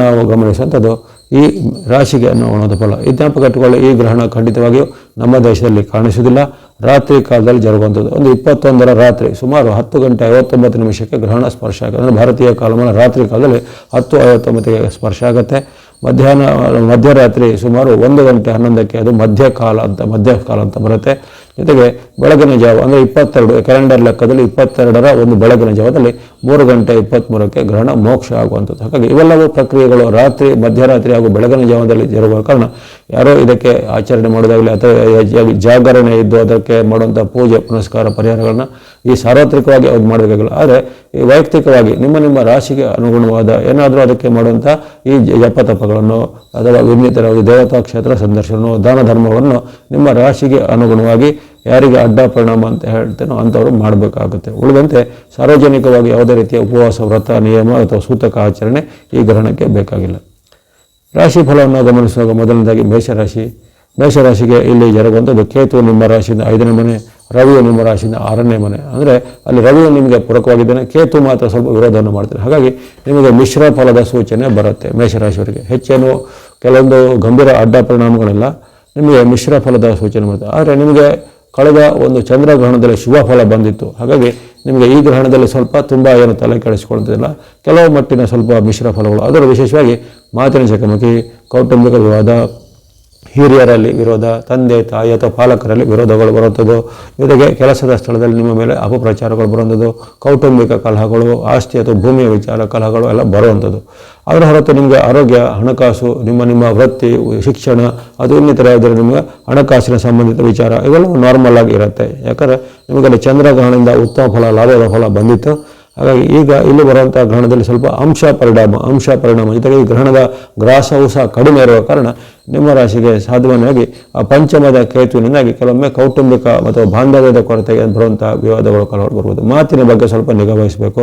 ನಾವು ಗಮನಿಸುವಂಥದ್ದು ಈ ರಾಶಿಗೆ ಅನ್ನುವಂಥ ಫಲ. ಈ ಜ್ಞಾಪಕ ಇಟ್ಟುಕೊಳ್ಳಿ, ಈ ಗ್ರಹಣ ಖಂಡಿತವಾಗಿಯೂ ನಮ್ಮ ದೇಶದಲ್ಲಿ ಕಾಣಿಸುವುದಿಲ್ಲ. ರಾತ್ರಿ ಕಾಲದಲ್ಲಿ ಜರುಗುವಂಥದ್ದು. ಒಂದು ಇಪ್ಪತ್ತೊಂದರ ರಾತ್ರಿ, ಸುಮಾರು ಹತ್ತು ಗಂಟೆ ಐವತ್ತೊಂಬತ್ತು ನಿಮಿಷಕ್ಕೆ ಗ್ರಹಣ ಸ್ಪರ್ಶ ಆಗುತ್ತೆ. ಅಂದರೆ ಭಾರತೀಯ ಕಾಲಮಾನ ರಾತ್ರಿ ಕಾಲದಲ್ಲಿ ಹತ್ತು ಐವತ್ತೊಂಬತ್ತಿಗೆ ಸ್ಪರ್ಶ ಆಗುತ್ತೆ. ಮಧ್ಯಾಹ್ನ, ಮಧ್ಯರಾತ್ರಿ ಸುಮಾರು ಒಂದು ಗಂಟೆ ಹನ್ನೊಂದಕ್ಕೆ ಅದು ಮಧ್ಯಕಾಲ ಅಂತ ಮಧ್ಯಕಾಲ ಅಂತ ಬರುತ್ತೆ. ಜೊತೆಗೆ ಬೆಳಗಿನ ಜಾವ, ಅಂದರೆ ಇಪ್ಪತ್ತೆರಡು ಕ್ಯಾಲೆಂಡರ್ ಲೆಕ್ಕದಲ್ಲಿ ಇಪ್ಪತ್ತೆರಡರ ಒಂದು ಬೆಳಗಿನ ಜಾವದಲ್ಲಿ ಮೂರು ಗಂಟೆ ಇಪ್ಪತ್ತ್ಮೂರಕ್ಕೆ ಗ್ರಹಣ ಮೋಕ್ಷ ಆಗುವಂಥದ್ದು. ಹಾಗಾಗಿ ಇವೆಲ್ಲವೂ ಪ್ರಕ್ರಿಯೆಗಳು ರಾತ್ರಿ, ಮಧ್ಯರಾತ್ರಿ ಹಾಗೂ ಬೆಳಗಿನ ಜಾವದಲ್ಲಿ ಇರುವ ಕಾರಣ. ಯಾರೋ ಇದಕ್ಕೆ ಆಚರಣೆ ಮಾಡೋದಾಗಲಿ ಅಥವಾ ಜಾಗರಣೆ ಇದ್ದು ಅದಕ್ಕೆ ಮಾಡುವಂಥ ಪೂಜೆ, ಪುನಸ್ಕಾರ ಪರಿಹಾರಗಳನ್ನ ಈ ಸಾರ್ವತ್ರಿಕವಾಗಿ ಅದು ಮಾಡಬೇಕಾಗಿಲ್ಲ. ಆದರೆ ಈ ವೈಯಕ್ತಿಕವಾಗಿ ನಿಮ್ಮ ನಿಮ್ಮ ರಾಶಿಗೆ ಅನುಗುಣವಾದ ಏನಾದರೂ ಅದಕ್ಕೆ ಮಾಡುವಂಥ ಈ ಜಪತಪಗಳನ್ನು ಅಥವಾ ಇನ್ನಿತರ ದೇವತಾ ಕ್ಷೇತ್ರ ಸಂದರ್ಶನ ದಾನ ಧರ್ಮವನ್ನು ನಿಮ್ಮ ರಾಶಿಗೆ ಅನುಗುಣವಾಗಿ ಯಾರಿಗೆ ಅಡ್ಡ ಪರಿಣಾಮ ಅಂತ ಹೇಳ್ತೇನೋ ಅಂಥವ್ರು ಮಾಡಬೇಕಾಗುತ್ತೆ. ಉಳಿದಂತೆ ಸಾರ್ವಜನಿಕವಾಗಿ ಯಾವುದೇ ರೀತಿಯ ಉಪವಾಸ, ವ್ರತ, ನಿಯಮ ಅಥವಾ ಸೂತಕ ಆಚರಣೆ ಈ ಗ್ರಹಣಕ್ಕೆ ಬೇಕಾಗಿಲ್ಲ. ರಾಶಿ ಫಲವನ್ನು ಗಮನಿಸುವಾಗ ಮೊದಲನೇದಾಗಿ ಮೇಷರಾಶಿ. ಮೇಷರಾಶಿಗೆ ಇಲ್ಲಿ ಜರುಗುವಂಥದ್ದು ಕೇತು ನಿಮ್ಮ ರಾಶಿಯಿಂದ ಐದನೇ ಮನೆ, ರವಿಯು ನಿಮ್ಮ ರಾಶಿಯಿಂದ ಆರನೇ ಮನೆ. ಅಂದರೆ ಅಲ್ಲಿ ರವಿಯು ನಿಮಗೆ ಪೂರಕವಾಗಿದ್ದಾನೆ, ಕೇತು ಮಾತ್ರ ಸ್ವಲ್ಪ ವಿರೋಧವನ್ನು ಮಾಡ್ತಾರೆ ಹಾಗಾಗಿ ನಿಮಗೆ ಮಿಶ್ರ ಫಲದ ಸೂಚನೆ ಬರುತ್ತೆ ಮೇಷರಾಶಿಯವರಿಗೆ. ಹೆಚ್ಚೇನು ಕೆಲವೊಂದು ಗಂಭೀರ ಅಡ್ಡ ಪರಿಣಾಮಗಳಿಲ್ಲ, ನಿಮಗೆ ಮಿಶ್ರ ಫಲದ ಸೂಚನೆ ಬರುತ್ತೆ. ಆದರೆ ನಿಮಗೆ ಕಳೆದ ಒಂದು ಚಂದ್ರಗ್ರಹಣದಲ್ಲಿ ಶುಭ ಫಲ ಬಂದಿತ್ತು. ಹಾಗಾಗಿ ನಿಮಗೆ ಈ ಗ್ರಹಣದಲ್ಲಿ ಸ್ವಲ್ಪ ತುಂಬ ಏನು ತಲೆ ಕೆಡಿಸ್ಕೊಳ್ತಿಲ್ಲ ಕೆಲವು ಮಟ್ಟಿನ ಸ್ವಲ್ಪ ಮಿಶ್ರ ಫಲಗಳು. ಅದರ ವಿಶೇಷವಾಗಿ ಮಾತಿನ ಚಕಮಕಿ, ಕೌಟುಂಬಿಕ ವಿವಾದ ಹಿರಿಯರಲ್ಲಿ ವಿರೋಧ, ತಂದೆ, ತಾಯಿ ಅಥವಾ ಪಾಲಕರಲ್ಲಿ ವಿರೋಧಗಳು ಬರುವಂಥದ್ದು ಜೊತೆಗೆ ಕೆಲಸದ ಸ್ಥಳದಲ್ಲಿ ನಿಮ್ಮ ಮೇಲೆ ಅಪಪ್ರಚಾರಗಳು ಬರುವಂಥದ್ದು ಕೌಟುಂಬಿಕ ಕಲಹಗಳು, ಆಸ್ತಿ ಅಥವಾ ಭೂಮಿಯ ವಿಚಾರ ಕಲಹಗಳು ಎಲ್ಲ ಬರುವಂಥದ್ದು. ಅದರ ಹೊರತು ನಿಮಗೆ ಆರೋಗ್ಯ, ಹಣಕಾಸು, ನಿಮ್ಮ ನಿಮ್ಮ ವೃತ್ತಿ, ಶಿಕ್ಷಣ, ಅದು ಇನ್ನಿತರ ಇದ್ರೆ ನಿಮಗೆ ಹಣಕಾಸಿನ ಸಂಬಂಧಿತ ವಿಚಾರ ಇವೆಲ್ಲವೂ ನಾರ್ಮಲ್ ಆಗಿ ಇರುತ್ತೆ. ಯಾಕಂದರೆ ನಿಮಗೆ ಚಂದ್ರಗ್ರಹಣದಿಂದ ಉತ್ತಮ ಫಲ, ಲಾಭದ ಫಲ ಬಂದಿತ್ತು. ಹಾಗಾಗಿ ಈಗ ಇಲ್ಲಿ ಬರುವಂಥ ಗ್ರಹಣದಲ್ಲಿ ಸ್ವಲ್ಪ ಅಂಶ ಪರಿಣಾಮ ಅಂಶ ಪರಿಣಾಮ. ಜೊತೆಗೆ ಈ ಗ್ರಹಣದ ಗ್ರಾಸವು ಸಹ ಕಡಿಮೆ ಇರುವ ಕಾರಣ ನಿಮ್ಮ ರಾಶಿಗೆ ಸಾಧುವನ್ನಾಗಿ, ಆ ಪಂಚಮದ ಕೇತುವಿನಿಂದಾಗಿ ಕೆಲವೊಮ್ಮೆ ಕೌಟುಂಬಿಕ ಅಥವಾ ಬಾಂಧವ್ಯದ ಕೊರತೆಗೆ ಬರುವಂಥ ವಿವಾದಗಳು ಕಲಹ ಬರ್ಬೋದು ಮಾತಿನ ಬಗ್ಗೆ ಸ್ವಲ್ಪ ನಿಗಾ ವಹಿಸಬೇಕು.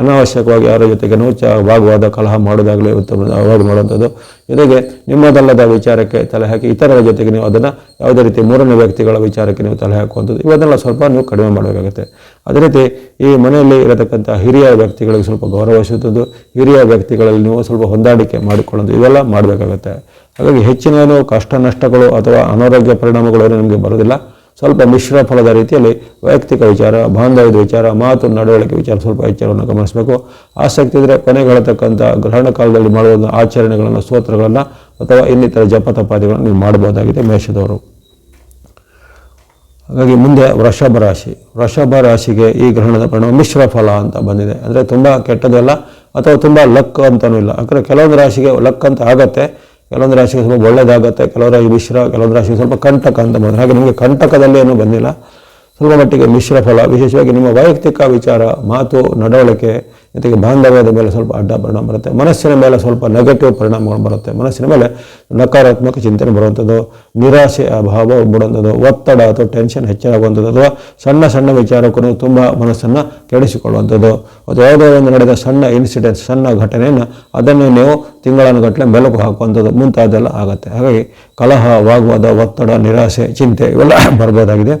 ಅನಾವಶ್ಯಕವಾಗಿ ಅವರ ಜೊತೆಗೆ ನೋಚ ಭಾಗವಾದ ಕಲಹ ಮಾಡೋದಾಗಲಿ ಉತ್ತಮ ಅವಾಗ ಮಾಡುವಂಥದ್ದು. ಜೊತೆಗೆ ನಿಮ್ಮದಲ್ಲದ ವಿಚಾರಕ್ಕೆ ತಲೆ ಹಾಕಿ, ಇತರರ ಜೊತೆಗೆ ನೀವು ಅದನ್ನು ಯಾವುದೇ ರೀತಿ ಮೂರನೇ ವ್ಯಕ್ತಿಗಳ ವಿಚಾರಕ್ಕೆ ನೀವು ತಲೆ ಹಾಕುವಂಥದ್ದು. ಇವನ್ನೆಲ್ಲ ಸ್ವಲ್ಪ ನೀವು ಕಡಿಮೆ ಮಾಡಬೇಕಾಗುತ್ತೆ. ಅದೇ ರೀತಿ ಈ ಮನೆಯಲ್ಲಿ ಇರತಕ್ಕಂಥ ಹಿರಿಯ ವ್ಯಕ್ತಿಗಳಿಗೆ ಸ್ವಲ್ಪ ಗೌರವಿಸುತ್ತದೆ ಹಿರಿಯ ವ್ಯಕ್ತಿಗಳಲ್ಲಿ ನೀವು ಸ್ವಲ್ಪ ಹೊಂದಾಣಿಕೆ ಮಾಡಿಕೊಳ್ಳೋದು ಇವೆಲ್ಲ ಮಾಡಬೇಕಾಗುತ್ತೆ. ಹಾಗಾಗಿ ಹೆಚ್ಚಿನ ಕಷ್ಟ ನಷ್ಟಗಳು ಅಥವಾ ಅನಾರೋಗ್ಯ ಪರಿಣಾಮಗಳು ನಿಮಗೆ ಬರೋದಿಲ್ಲ ಸ್ವಲ್ಪ ಮಿಶ್ರ ಫಲದ ರೀತಿಯಲ್ಲಿ ವೈಯಕ್ತಿಕ ವಿಚಾರ, ಬಾಂಧವ್ಯದ ವಿಚಾರ, ಮಾತು, ನಡವಳಿಕೆ ವಿಚಾರ ಸ್ವಲ್ಪ ಎಚ್ಚರವನ್ನು ಗಮನಿಸಬೇಕು. ಆಸಕ್ತಿ ಇದ್ದರೆ ಕೊನೆಗೆ ಹೇಳತಕ್ಕಂಥ ಗ್ರಹಣ ಕಾಲದಲ್ಲಿ ಮಾಡುವಂಥ ಆಚರಣೆಗಳನ್ನು, ಸ್ತೋತ್ರಗಳನ್ನು ಅಥವಾ ಇನ್ನಿತರ ಜಪತಪಾದಿಗಳನ್ನು ನೀವು ಮಾಡಬಹುದಾಗಿದೆ ಮೇಷದವರು. ಹಾಗಾಗಿ ಮುಂದೆ ವೃಷಭ ರಾಶಿ. ವೃಷಭ ರಾಶಿಗೆ ಈ ಗ್ರಹಣದ ಪರಿಣಾಮ ಮಿಶ್ರ ಫಲ ಅಂತ ಬಂದಿದೆ. ಅಂದರೆ ತುಂಬ ಕೆಟ್ಟದಲ್ಲ ಅಥವಾ ತುಂಬ ಲಕ್ ಅಂತಲೂ ಇಲ್ಲ. ಯಾಕಂದರೆ ಕೆಲವೊಂದು ರಾಶಿಗೆ ಲಕ್ ಅಂತ ಆಗತ್ತೆ. ಕೆಲವೊಂದು ರಾಶಿಗೆ ಸ್ವಲ್ಪ ಒಳ್ಳೆಯದಾಗತ್ತೆ ಕೆಲವೊಂದು ರಾಶಿ ಮಿಶ್ರ, ಕೆಲವೊಂದು ರಾಶಿಗೆ ಸ್ವಲ್ಪ ಕಂಟಕ ಅಂತ ಬಂದರೆ. ಹಾಗೆ ನಿಮಗೆ ಕಂಟಕದಲ್ಲಿ ಏನೂ ಬಂದಿಲ್ಲ. ಸ್ವಲ್ಪ ಮಟ್ಟಿಗೆ ಮಿಶ್ರ ಫಲ, ವಿಶೇಷವಾಗಿ ನಿಮ್ಮ ವೈಯಕ್ತಿಕ ವಿಚಾರ, ಮಾತು, ನಡವಳಿಕೆ ಜೊತೆಗೆ ಬಾಂಧವ್ಯದ ಮೇಲೆ ಸ್ವಲ್ಪ ಅಡ್ಡ ಪರಿಣಾಮ ಬರುತ್ತೆ. ಮನಸ್ಸಿನ ಮೇಲೆ ಸ್ವಲ್ಪ ನೆಗೆಟಿವ್ ಪರಿಣಾಮಗಳು ಬರುತ್ತೆ. ಮನಸ್ಸಿನ ಮೇಲೆ ನಕಾರಾತ್ಮಕ ಚಿಂತನೆ ಬರುವಂಥದ್ದು ನಿರಾಶೆ ಅಭಾವ ಬಿಡುವಂಥದ್ದು ಒತ್ತಡ ಅಥವಾ ಟೆನ್ಷನ್ ಹೆಚ್ಚಾಗುವಂಥದ್ದು ಅಥವಾ ಸಣ್ಣ ಸಣ್ಣ ವಿಚಾರಕ್ಕೂ ತುಂಬ ಮನಸ್ಸನ್ನು ಕೆಡಿಸಿಕೊಳ್ಳುವಂಥದ್ದು. ಅಥವಾ ಯಾವುದೋ ಒಂದು ನಡೆದ ಸಣ್ಣ ಇನ್ಸಿಡೆಂಟ್ಸ್ ಸಣ್ಣ ಘಟನೆಯನ್ನು ಅದನ್ನು ನೀವು ತಿಂಗಳಾನುಗಟ್ಟಲೆ ಮೆಲುಕು ಹಾಕುವಂಥದ್ದು ಮುಂತಾದೆಲ್ಲ ಆಗುತ್ತೆ. ಹಾಗಾಗಿ ಕಲಹ, ವಾಗ್ವಾದ, ಒತ್ತಡ, ನಿರಾಸೆ, ಚಿಂತೆ ಇವೆಲ್ಲ ಬರ್ಬೋದಾಗಿದೆ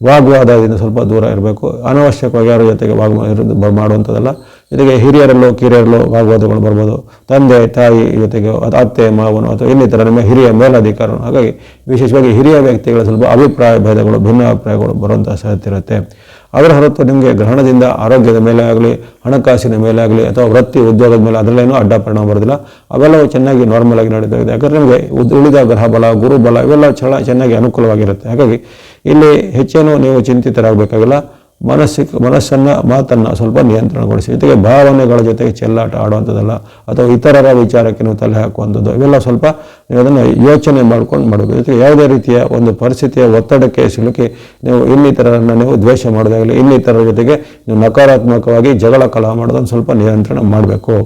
ವಾಗ್ವಾದದಿಂದ ಸ್ವಲ್ಪ ದೂರ ಇರಬೇಕು. ಅನವಶ್ಯಕವಾಗಿ ಯಾರ ಜೊತೆಗೆ ವಾಗ್ವಾದ ಇರೋದು ಮಾಡುವಂಥದ್ದಲ್ಲ. ಜೊತೆಗೆ ಹಿರಿಯರಲ್ಲೋ ಕಿರಿಯರಲ್ಲೋ ವಾಗ್ವಾದಗಳು ಬರ್ಬೋದು. ತಂದೆ, ತಾಯಿ ಜೊತೆಗೆ ಅತ್- ಅತ್ತೆ, ಮಾವನು ಅಥವಾ ಇನ್ನಿತರ ನಿಮ್ಮ ಹಿರಿಯ ಮೇಲಧಿಕಾರನು. ಹಾಗಾಗಿ ವಿಶೇಷವಾಗಿ ಹಿರಿಯ ವ್ಯಕ್ತಿಗಳ ಸ್ವಲ್ಪ ಅಭಿಪ್ರಾಯ ಭೇದಗಳು, ಭಿನ್ನಾಭಿಪ್ರಾಯಗಳು ಬರುವಂಥ ಸಾಧ್ಯತೆ ಇರುತ್ತೆ. ಅದರ ಹೊರತು ನಿಮಗೆ ಗ್ರಹಣದಿಂದ ಆರೋಗ್ಯದ ಮೇಲೆ ಆಗಲಿ, ಹಣಕಾಸಿನ ಮೇಲೆ ಆಗಲಿ ಅಥವಾ ವೃತ್ತಿ ಉದ್ಯೋಗದ ಮೇಲೆ ಅದರಲ್ಲೇನೂ ಅಡ್ಡ ಪರಿಣಾಮ ಬರೋದಿಲ್ಲ ಅವೆಲ್ಲವೂ ಚೆನ್ನಾಗಿ ನಾರ್ಮಲ್ ಆಗಿ ನಡೀತಾ ಇದೆ ಯಾಕಂದರೆ ನಿಮಗೆ ಉಳಿದ ಗ್ರಹ ಬಲ, ಗುರುಬಲ ಇವೆಲ್ಲ ಚಳ, ಚೆನ್ನಾಗಿ ಅನುಕೂಲವಾಗಿರುತ್ತೆ. ಹಾಗಾಗಿ ಇಲ್ಲಿ ಹೆಚ್ಚೇನು ನೀವು ಚಿಂತಿತರಾಗಬೇಕಾಗಿಲ್ಲ. ಮನಸ್ಸಿಗೆ ಮನಸ್ಸನ್ನು ಮಾತನ್ನು ಸ್ವಲ್ಪ ನಿಯಂತ್ರಣಗೊಳಿಸಿ. ಜೊತೆಗೆ ಭಾವನೆಗಳ ಜೊತೆಗೆ ಚೆಲ್ಲಾಟ ಆಡುವಂಥದ್ದಲ್ಲ, ಅಥವಾ ಇತರರ ವಿಚಾರಕ್ಕೆ ನೀವು ತಲೆ ಹಾಕುವಂಥದ್ದು, ಇವೆಲ್ಲ ಸ್ವಲ್ಪ ನೀವು ಅದನ್ನು ಯೋಚನೆ ಮಾಡ್ಕೊಂಡು ಮಾಡಬೇಕು. ಜೊತೆಗೆ ಯಾವುದೇ ರೀತಿಯ ಒಂದು ಪರಿಸ್ಥಿತಿಯ ಒತ್ತಡಕ್ಕೆ ಸಿಲುಕಿ ನೀವು ಇನ್ನಿತರರನ್ನು ನೀವು ದ್ವೇಷ ಮಾಡೋದಾಗಲಿ, ಇನ್ನಿತರರ ಜೊತೆಗೆ ನೀವು ನಕಾರಾತ್ಮಕವಾಗಿ ಜಗಳ ಕಲಹ ಮಾಡೋದನ್ನು ಸ್ವಲ್ಪ ನಿಯಂತ್ರಣ ಮಾಡಬೇಕು.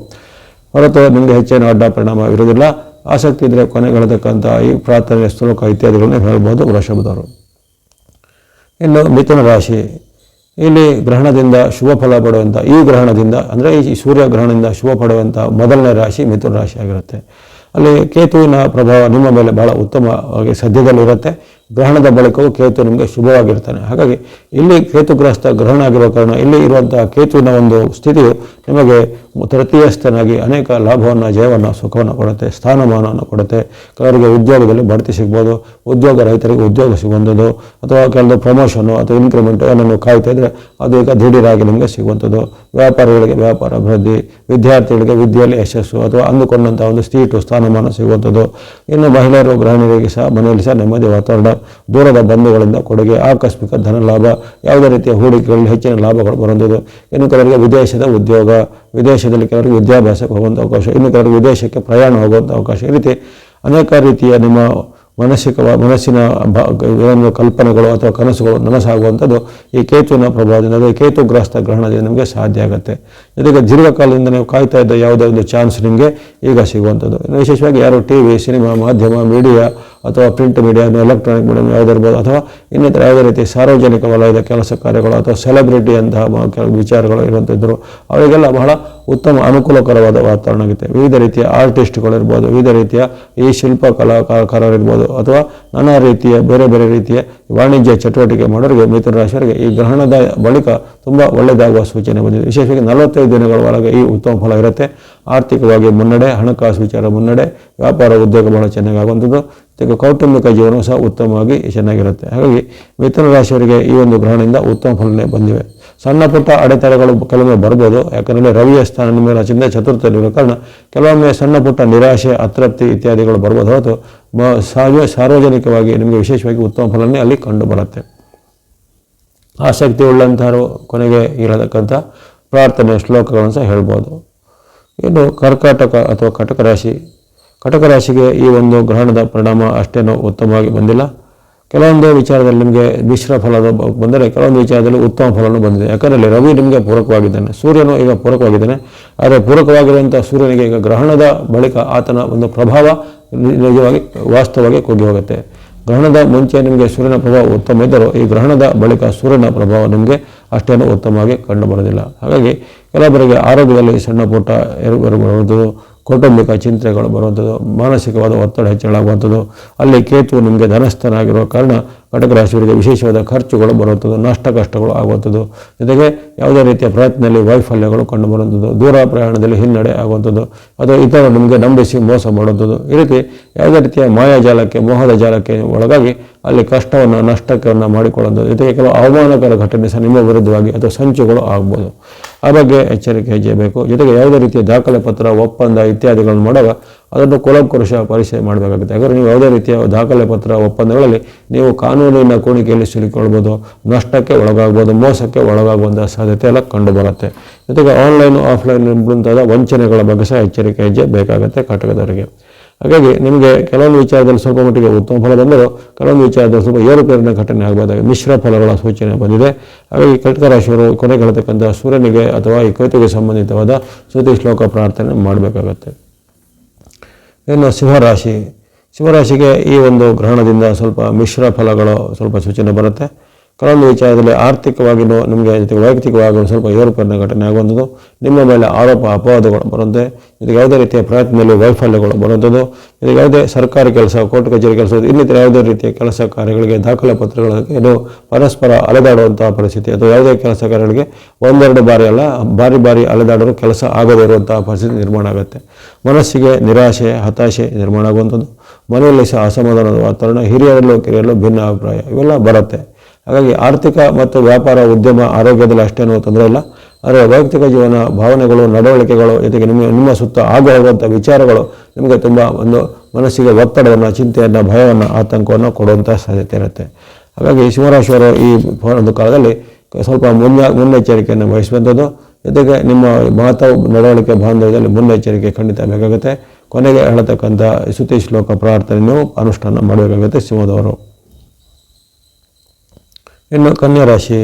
ಹೊರತು ನಿಮಗೆ ಹೆಚ್ಚೇನು ಅಡ್ಡ ಪರಿಣಾಮ ಇರೋದಿಲ್ಲ ಆಸಕ್ತಿ ಇದ್ದರೆ ಕೊನೆಗೆಳತಕ್ಕಂಥ ಈ ಪ್ರಾರ್ಥನೆ ಶ್ಲೋಕ ಇತ್ಯಾದಿಗಳನ್ನ ಹೇಳ್ಬೋದು ವೃಷಭದವರು. ಇನ್ನು ಮಿಥುನ ರಾಶಿ. ಇಲ್ಲಿ ಗ್ರಹಣದಿಂದ ಶುಭ ಫಲ ಪಡುವಂಥ ಈ ಗ್ರಹಣದಿಂದ ಅಂದರೆ ಈ ಸೂರ್ಯ ಗ್ರಹಣದಿಂದ ಶುಭ ಪಡುವಂಥ ಮೊದಲನೇ ರಾಶಿ ಮಿಥುನ ರಾಶಿ ಆಗಿರುತ್ತೆ. ಅಲ್ಲಿ ಕೇತುವಿನ ಪ್ರಭಾವ ನಿಮ್ಮ ಮೇಲೆ ಬಹಳ ಉತ್ತಮವಾಗಿ ಸದ್ಯದಲ್ಲಿರುತ್ತೆ. ಗ್ರಹಣದ ಬಳಿಕವೂ ಕೇತು ನಿಮಗೆ ಶುಭವಾಗಿರ್ತಾನೆ. ಹಾಗಾಗಿ ಇಲ್ಲಿ ಕೇತುಗ್ರಸ್ತ ಗ್ರಹಣ ಆಗಿರುವ ಕಾರಣ ಇಲ್ಲಿ ಇರುವಂತಹ ಕೇತುವಿನ ಒಂದು ಸ್ಥಿತಿಯು ನಿಮಗೆ ತೃತೀಯಸ್ಥನಾಗಿ ಅನೇಕ ಲಾಭವನ್ನು, ಜಯವನ್ನು, ಸುಖವನ್ನು ಕೊಡುತ್ತೆ, ಸ್ಥಾನಮಾನವನ್ನು ಕೊಡುತ್ತೆ. ಕೆಲವರಿಗೆ ಉದ್ಯೋಗದಲ್ಲಿ ಬಡ್ತಿ ಸಿಗ್ಬೋದು, ಉದ್ಯೋಗ ರೈತರಿಗೆ ಉದ್ಯೋಗ ಸಿಗುವಂಥದ್ದು, ಅಥವಾ ಕೆಲವು ಪ್ರಮೋಷನು ಅಥವಾ ಇನ್ಕ್ರಿಮೆಂಟು ಏನನ್ನು ಕಾಯ್ತಾ ಇದ್ದರೆ ಅದು ಈಗ ದಿಢೀರಾಗಿ ನಿಮಗೆ ಸಿಗುವಂಥದ್ದು. ವ್ಯಾಪಾರಿಗಳಿಗೆ ವ್ಯಾಪಾರ ಅಭಿವೃದ್ಧಿ, ವಿದ್ಯಾರ್ಥಿಗಳಿಗೆ ವಿದ್ಯೆಯಲ್ಲಿ ಯಶಸ್ಸು ಅಥವಾ ಅಂದುಕೊಂಡಂಥ ಒಂದು ಸೀಟು, ಸ್ಥಾನಮಾನ ಸಿಗುವಂಥದ್ದು. ಇನ್ನು ಮಹಿಳೆಯರು, ಗೃಹಿಣಿಯರಿಗೆ ಸಹ ಮನೆಯಲ್ಲಿ ಸಹ ನೆಮ್ಮದಿ ವಾತಾವರಣ ದೂರದ ಬಂಧುಗಳಿಂದ ಕೊಡುಗೆ, ಆಕಸ್ಮಿಕ ಧನ ಲಾಭ, ಯಾವುದೇ ರೀತಿಯ ಹೂಡಿಕೆಗಳಲ್ಲಿ ಹೆಚ್ಚಿನ ಲಾಭಗಳು ಬರುವಂಥದ್ದು. ಇನ್ನು ಕೆಲವರಿಗೆ ವಿದೇಶದ ಉದ್ಯೋಗ, ವಿದೇಶದಲ್ಲಿ ಕೆಲವರಿಗೆ ವಿದ್ಯಾಭ್ಯಾಸಕ್ಕೆ ಹೋಗುವಂಥ ಅವಕಾಶ, ಇನ್ನು ಕೆಲವರಿಗೆ ವಿದೇಶಕ್ಕೆ ಪ್ರಯಾಣ ಹೋಗುವಂಥ ಅವಕಾಶ. ಈ ರೀತಿ ಅನೇಕ ರೀತಿಯ ನಿಮ್ಮ ಮಾನಸಿಕ ಮನಸ್ಸಿನ ಏನೊಂದು ಏನು ಕಲ್ಪನೆಗಳು ಅಥವಾ ಕನಸುಗಳು ನನಸಾಗುವಂಥದ್ದು ಈ ಕೇತುವಿನ ಪ್ರಭಾವದಿಂದ ಕೇತುಗ್ರಸ್ತ ಗ್ರಹಣದಿಂದ ನಿಮಗೆ ಸಾಧ್ಯ ಆಗುತ್ತೆ. ಜೊತೆಗೆ ದೀರ್ಘಕಾಲದಿಂದ ನೀವು ಕಾಯ್ತಾ ಇದ್ದ ಯಾವುದೇ ಒಂದು ಚಾನ್ಸ್ ನಿಮಗೆ ಈಗ ಸಿಗುವಂಥದ್ದು. ವಿಶೇಷವಾಗಿ ಯಾರು ಟಿ ವಿ, ಸಿನಿಮಾ, ಮಾಧ್ಯಮ, ಮೀಡಿಯಾ ಅಥವಾ ಪ್ರಿಂಟ್ ಮೀಡಿಯಾ ಎಲೆಕ್ಟ್ರಾನಿಕ್ ಮೀಡಿಯಾ ಯಾವುದಿರ್ಬೋದು ಅಥವಾ ಇನ್ನಿತರ ಯಾವುದೇ ರೀತಿ ಸಾರ್ವಜನಿಕ ವಲಯದ ಕೆಲಸ ಕಾರ್ಯಗಳು ಅಥವಾ ಸೆಲೆಬ್ರಿಟಿ ಅಂತಹ ಕೆಲವು ವಿಚಾರಗಳು ಇರುವಂಥದ್ದರು ಅವರಿಗೆಲ್ಲ ಬಹಳ ಉತ್ತಮ ಅನುಕೂಲಕರವಾದ ವಾತಾವರಣ ಆಗುತ್ತೆ ವಿವಿಧ ರೀತಿಯ ಆರ್ಟಿಸ್ಟ್ಗಳಿರ್ಬೋದು ವಿವಿಧ ರೀತಿಯ ಈ ಶಿಲ್ಪ ಕಲಾಕಾರರಿರ್ಬೋದು ಅಥವಾ ನಾನಾ ರೀತಿಯ ಬೇರೆ ಬೇರೆ ರೀತಿಯ ವಾಣಿಜ್ಯ ಚಟುವಟಿಕೆ ಮಾಡೋರಿಗೆ, ಮಿಥುನ ರಾಶಿಯವರಿಗೆ ಈ ಗ್ರಹಣದ ಬಳಿಕ ತುಂಬ ಒಳ್ಳೆಯದಾಗುವ ಸೂಚನೆ ಬಂದಿದೆ. ವಿಶೇಷವಾಗಿ ನಲವತ್ತೈದು ದಿನಗಳ ಒಳಗೆ ಈ ಉತ್ತಮ ಫಲ ಇರುತ್ತೆ. ಆರ್ಥಿಕವಾಗಿ ಮುನ್ನಡೆ, ಹಣಕಾಸು ವಿಚಾರ ಮುನ್ನಡೆ, ವ್ಯಾಪಾರ ಉದ್ಯೋಗ ಬಹಳ ಚೆನ್ನಾಗಿ ಆಗುವಂಥದ್ದು ಜೊತೆಗೆ ಕೌಟುಂಬಿಕ ಜೀವನ ಸಹ ಉತ್ತಮವಾಗಿ ಚೆನ್ನಾಗಿರುತ್ತೆ. ಹಾಗಾಗಿ ಮಿಥುನ ರಾಶಿಯವರಿಗೆ ಈ ಒಂದು ಗ್ರಹಣದಿಂದ ಉತ್ತಮ ಫಲನೆ ಬಂದಿವೆ. ಸಣ್ಣ ಪುಟ್ಟ ಅಡೆತಡೆಗಳು ಕೆಲವೊಮ್ಮೆ ಬರ್ಬೋದು. ಯಾಕಂದರೆ ರವಿಯ ಸ್ಥಾನ ನಿಮ್ಮ ರಾಶಿಯಿಂದ ಚತುರ್ಥದಲ್ಲಿರೋ ಕಾರಣ ಕೆಲವೊಮ್ಮೆ ಸಣ್ಣ ಪುಟ್ಟ ನಿರಾಶೆ, ಅತೃಪ್ತಿ ಇತ್ಯಾದಿಗಳು ಬರ್ಬೋದು. ಹೊರತು ಸಾರ್ವ ಸಾರ್ವಜನಿಕವಾಗಿ ನಿಮಗೆ ವಿಶೇಷವಾಗಿ ಉತ್ತಮ ಫಲನೆ ಅಲ್ಲಿ ಕಂಡು ಬರುತ್ತೆ ಆಸಕ್ತಿ ಉಳ್ಳಂಥವರು ಕೊನೆಗೆ ಇರತಕ್ಕಂಥ ಪ್ರಾರ್ಥನೆ ಶ್ಲೋಕಗಳನ್ನು ಸಹ ಹೇಳ್ಬೋದು. ಇನ್ನು ಕರ್ಕಾಟಕ ಅಥವಾ ಕಟಕ ರಾಶಿ. ಕಟಕ ರಾಶಿಗೆ ಈ ಒಂದು ಗ್ರಹಣದ ಪರಿಣಾಮ ಅಷ್ಟೇನೂ ಉತ್ತಮವಾಗಿ ಬಂದಿಲ್ಲ. ಕೆಲವೊಂದು ವಿಚಾರದಲ್ಲಿ ನಿಮಗೆ ಮಿಶ್ರ ಫಲದ ಬಂದರೆ ಕೆಲವೊಂದು ವಿಚಾರದಲ್ಲಿ ಉತ್ತಮ ಫಲವನ್ನು ಬಂದಿದೆ. ಯಾಕಂದರೆ ರವಿ ನಿಮಗೆ ಪೂರಕವಾಗಿದ್ದಾನೆ. ಸೂರ್ಯನು ಈಗ ಪೂರಕವಾಗಿದ್ದಾನೆ. ಆದರೆ ಪೂರಕವಾಗಿರುವಂಥ ಸೂರ್ಯನಿಗೆ ಈಗ ಗ್ರಹಣದ ಬಳಿಕ ಆತನ ಒಂದು ಪ್ರಭಾವ ನಿಜವಾಗಿ ವಾಸ್ತವವಾಗಿ ಕುಗ್ಗಿ ಹೋಗುತ್ತೆ. ಗ್ರಹಣದ ಮುಂಚೆ ನಿಮಗೆ ಸೂರ್ಯನ ಪ್ರಭಾವ ಉತ್ತಮ ಇದ್ದರೂ ಈ ಗ್ರಹಣದ ಬಳಿಕ ಸೂರ್ಯನ ಪ್ರಭಾವ ನಿಮಗೆ ಅಷ್ಟೇನೂ ಉತ್ತಮವಾಗಿ ಕಂಡುಬರೋದಿಲ್ಲ ಹಾಗಾಗಿ ಕೆಲವೊಬ್ಬರಿಗೆ ಆರೋಗ್ಯದಲ್ಲಿ ಸಣ್ಣ ಪುಟ್ಟ ಏರುಪೇರು ಬರುವಂಥದ್ದು, ಕೌಟುಂಬಿಕ ಚಿಂತೆಗಳು ಬರುವಂಥದ್ದು, ಮಾನಸಿಕವಾದ ಒತ್ತಡ ಹೆಚ್ಚಳಾಗುವಂಥದ್ದು ಅಲ್ಲಿ ಕೇತು ನಿಮಗೆ ಧನಸ್ಥನಾಗಿರುವ ಕಾರಣ ಕಟಕ ರಾಶಿಯವರಿಗೆ ವಿಶೇಷವಾದ ಖರ್ಚುಗಳು ಬರುವಂಥದ್ದು, ನಷ್ಟ ಕಷ್ಟಗಳು ಆಗುವಂಥದ್ದು. ಜೊತೆಗೆ ಯಾವುದೇ ರೀತಿಯ ಪ್ರಯತ್ನದಲ್ಲಿ ವೈಫಲ್ಯಗಳು ಕಂಡುಬರುವಂಥದ್ದು ದೂರ ಪ್ರಯಾಣದಲ್ಲಿ ಹಿನ್ನಡೆ ಆಗುವಂಥದ್ದು, ಅಥವಾ ಇತರ ನಿಮಗೆ ನಂಬಿಸಿ ಮೋಸ ಮಾಡುವಂಥದ್ದು. ಈ ರೀತಿ ಯಾವುದೇ ರೀತಿಯ ಮಾಯಾಜಾಲಕ್ಕೆ ಮೋಹದ ಜಾಲಕ್ಕೆ ಒಳಗಾಗಿ ಅಲ್ಲಿ ಕಷ್ಟವನ್ನು ನಷ್ಟವನ್ನು ಮಾಡಿಕೊಳ್ಳುವಂಥದ್ದು. ಜೊತೆಗೆ ಕೆಲವು ಅವಮಾನಕರ ಘಟನೆ ಸಹ ನಿಮ್ಮ ವಿರುದ್ಧವಾಗಿ ಅಥವಾ ಸಂಚುಗಳು ಆಗ್ಬೋದು. ಆ ಬಗ್ಗೆ ಎಚ್ಚರಿಕೆ ಹೆಜ್ಜೆಬೇಕು ಜೊತೆಗೆ ಯಾವುದೇ ರೀತಿಯ ದಾಖಲೆ ಪತ್ರ, ಒಪ್ಪಂದ ಇತ್ಯಾದಿಗಳನ್ನು ಮಾಡುವಾಗ ಅದನ್ನು ಕೊಲಂಕುರುಷ ಪರಿಶೀಲನೆ ಮಾಡಬೇಕಾಗುತ್ತೆ. ಯಾಕಂದರೆ ನೀವು ಯಾವುದೇ ರೀತಿಯ ದಾಖಲೆ ಪತ್ರ, ಒಪ್ಪಂದಗಳಲ್ಲಿ ನೀವು ಕಾನೂನಿನ ಕೋಣಿಕೆಯಲ್ಲಿ ಸಿಲುಕೊಳ್ಬೋದು ನಷ್ಟಕ್ಕೆ ಒಳಗಾಗ್ಬೋದು ಮೋಸಕ್ಕೆ ಒಳಗಾಗುವಂಥ ಸಾಧ್ಯತೆ ಎಲ್ಲ ಕಂಡುಬರುತ್ತೆ. ಜೊತೆಗೆ ಆನ್ಲೈನ್, ಆಫ್ಲೈನ್ ಮುಂತಾದ ವಂಚನೆಗಳ ಬಗ್ಗೆ ಸಹ ಎಚ್ಚರಿಕೆ ಹೆಜ್ಜೆ ಬೇಕಾಗುತ್ತೆ ಕಟಕದವರಿಗೆ. ಹಾಗಾಗಿ ನಿಮಗೆ ಕೆಲವೊಂದು ವಿಚಾರದಲ್ಲಿ ಸ್ವಲ್ಪ ಮಟ್ಟಿಗೆ ಉತ್ತಮ ಫಲ ಬಂದರೂ ಕೆಲವೊಂದು ವಿಚಾರದಲ್ಲಿ ಸ್ವಲ್ಪ ಏರುಪೇರಿನ ಘಟನೆ ಆಗಬಹುದಾಗಿ ಮಿಶ್ರ ಫಲಗಳ ಸೂಚನೆ ಬಂದಿದೆ. ಹಾಗಾಗಿ ಕಟಕ ರಾಶಿಯವರು ಕೊನೆಗೆಳತಕ್ಕಂಥ ಸೂರ್ಯನಿಗೆ ಅಥವಾ ಈ ಕೃತಿಗೆ ಸಂಬಂಧಿತವಾದ ಶ್ರುತಿ ಶ್ಲೋಕ ಪ್ರಾರ್ಥನೆ ಮಾಡಬೇಕಾಗತ್ತೆ. ಇನ್ನು ಸಿಂಹರಾಶಿ. ಸಿಂಹರಾಶಿಗೆ ಈ ಒಂದು ಗ್ರಹಣದಿಂದ ಸ್ವಲ್ಪ ಮಿಶ್ರ ಫಲಗಳು ಸ್ವಲ್ಪ ಸೂಚನೆ ಬರುತ್ತೆ. ಕೆಲವೊಂದು ವಿಚಾರದಲ್ಲಿ ಆರ್ಥಿಕವಾಗಿಯೂ ನಿಮಗೆ ಜೊತೆಗೆ ವೈಯಕ್ತಿಕವಾಗಿ ಸ್ವಲ್ಪ ಏರುಪೇರಿನ ಘಟನೆ ಆಗುವಂಥದ್ದು, ನಿಮ್ಮ ಮೇಲೆ ಆರೋಪ ಅಪವಾದಗಳು ಬರುತ್ತೆ ಇದಕ್ಕೆ ಯಾವುದೇ ರೀತಿಯ ಪ್ರಯತ್ನದಲ್ಲಿ ವೈಫಲ್ಯಗಳು ಬರುವಂಥದ್ದು, ಇದಕ್ಕೆ ಯಾವುದೇ ಸರ್ಕಾರಿ ಕೆಲಸ, ಕೋರ್ಟ್ ಕಚೇರಿ ಕೆಲಸ ಇನ್ನಿತರ ಯಾವುದೇ ರೀತಿಯ ಕೆಲಸ ಕಾರ್ಯಗಳಿಗೆ ದಾಖಲೆ ಪತ್ರಗಳಿಗೆ ಇದು ಪರಸ್ಪರ ಅಲೆದಾಡುವಂತಹ ಪರಿಸ್ಥಿತಿ, ಅಥವಾ ಯಾವುದೇ ಕೆಲಸ ಕಾರ್ಯಗಳಿಗೆ ಒಂದೆರಡು ಬಾರಿ ಅಲ್ಲ, ಬಾರಿ ಬಾರಿ ಅಲೆದಾಡಲು ಕೆಲಸ ಆಗದೇ ಇರುವಂತಹ ಪರಿಸ್ಥಿತಿ ನಿರ್ಮಾಣ ಆಗುತ್ತೆ. ಮನಸ್ಸಿಗೆ ನಿರಾಶೆ, ಹತಾಶೆ ನಿರ್ಮಾಣ ಆಗುವಂಥದ್ದು. ಮನೆಯಲ್ಲಿ ಸಹ ಅಸಮಾಧಾನದ ವಾತಾವರಣ, ಹಿರಿಯರಲ್ಲೂ ಕಿರಿಯರಲ್ಲೂ ಭಿನ್ನ ಅಭಿಪ್ರಾಯ, ಇವೆಲ್ಲ ಬರುತ್ತೆ. ಹಾಗಾಗಿ ಆರ್ಥಿಕ ಮತ್ತು ವ್ಯಾಪಾರ ಉದ್ಯಮ ಆರೋಗ್ಯದಲ್ಲಿ ಅಷ್ಟೇನೂ ತೊಂದರೆ ಇಲ್ಲ. ಆದರೆ ವೈಯಕ್ತಿಕ ಜೀವನ, ಭಾವನೆಗಳು, ನಡವಳಿಕೆಗಳು ಜೊತೆಗೆ ನಿಮ್ಮ ನಿಮ್ಮ ಸುತ್ತ ಆಗುವಂಥ ವಿಚಾರಗಳು ನಿಮಗೆ ತುಂಬ ಒಂದು ಮನಸ್ಸಿಗೆ ಒತ್ತಡವನ್ನು, ಚಿಂತೆಯನ್ನು, ಭಯವನ್ನು, ಆತಂಕವನ್ನು ಕೊಡುವಂಥ ಸಾಧ್ಯತೆ ಇರುತ್ತೆ. ಹಾಗಾಗಿ ಶಿವರಾಶಿಯವರು ಈ ಒಂದು ಕಾಲದಲ್ಲಿ ಸ್ವಲ್ಪ ಮುನ್ನ ಮುನ್ನೆಚ್ಚರಿಕೆಯನ್ನು ವಹಿಸುವಂಥದ್ದು. ಜೊತೆಗೆ ನಿಮ್ಮ ಮಾತು ನಡವಳಿಕೆ, ಬಾಂಧವ್ಯದಲ್ಲಿ ಮುನ್ನೆಚ್ಚರಿಕೆ ಖಂಡಿತ ಬೇಕಾಗುತ್ತೆ. ಕೊನೆಗೆ ಹೇಳತಕ್ಕಂಥ ಶ್ರುತಿ ಶ್ಲೋಕ ಪ್ರಾರ್ಥನೆಯೂ ಅನುಷ್ಠಾನ ಮಾಡಬೇಕಾಗುತ್ತೆ ಸಿಂಹದವರು ಇನ್ನು ಕನ್ಯಾ ರಾಶಿ.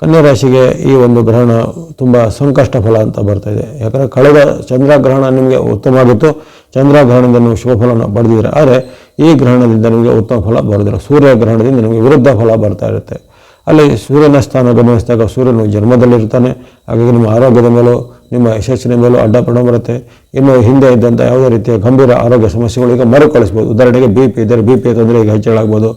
ಕನ್ಯಾ ರಾಶಿಗೆ ಈ ಒಂದು ಗ್ರಹಣ ತುಂಬ ಸಂಕಷ್ಟ ಫಲ ಅಂತ ಬರ್ತಾ ಇದೆ. ಯಾಕಂದರೆ ಕಳೆದ ಚಂದ್ರಗ್ರಹಣ ನಿಮಗೆ ಉತ್ತಮ ಆಗಿತ್ತು. ಚಂದ್ರಗ್ರಹಣದಿಂದ ನೀವು ಶುಭ ಫಲನ ಪಡೆದಿದ್ದೀರ. ಆದರೆ ಈ ಗ್ರಹಣದಿಂದ ನಿಮಗೆ ಉತ್ತಮ ಫಲ ಬರೋದಿಲ್ಲ. ಸೂರ್ಯ ಗ್ರಹಣದಿಂದ ನಿಮಗೆ ವಿರುದ್ಧ ಫಲ ಬರ್ತಾ ಇರುತ್ತೆ. ಅಲ್ಲಿ ಸೂರ್ಯನ ಸ್ಥಾನ ಗಮನಿಸಿದಾಗ ಸೂರ್ಯನು ಜನ್ಮದಲ್ಲಿರ್ತಾನೆ. ಹಾಗಾಗಿ ನಿಮ್ಮ ಆರೋಗ್ಯದ ಮೇಲೂ ನಿಮ್ಮ ಯಶಸ್ಸಿನ ಮೇಲೂ ಅಡ್ಡ ಪರಿಣಾಮ ಬರುತ್ತೆ. ಇನ್ನು ಹಿಂದೆ ಇದ್ದಂಥ ಯಾವುದೇ ರೀತಿಯ ಗಂಭೀರ ಆರೋಗ್ಯ ಸಮಸ್ಯೆಗಳು ಈಗ ಮರುಕಳಿಸ್ಬೋದು. ಉದಾಹರಣೆಗೆ ಬಿ ಪಿ ಇದ್ದರೆ ಬಿ ಪಿ ತೊಂದರೆ ಈಗ ಹೆಚ್ಚಳ ಆಗ್ಬೋದು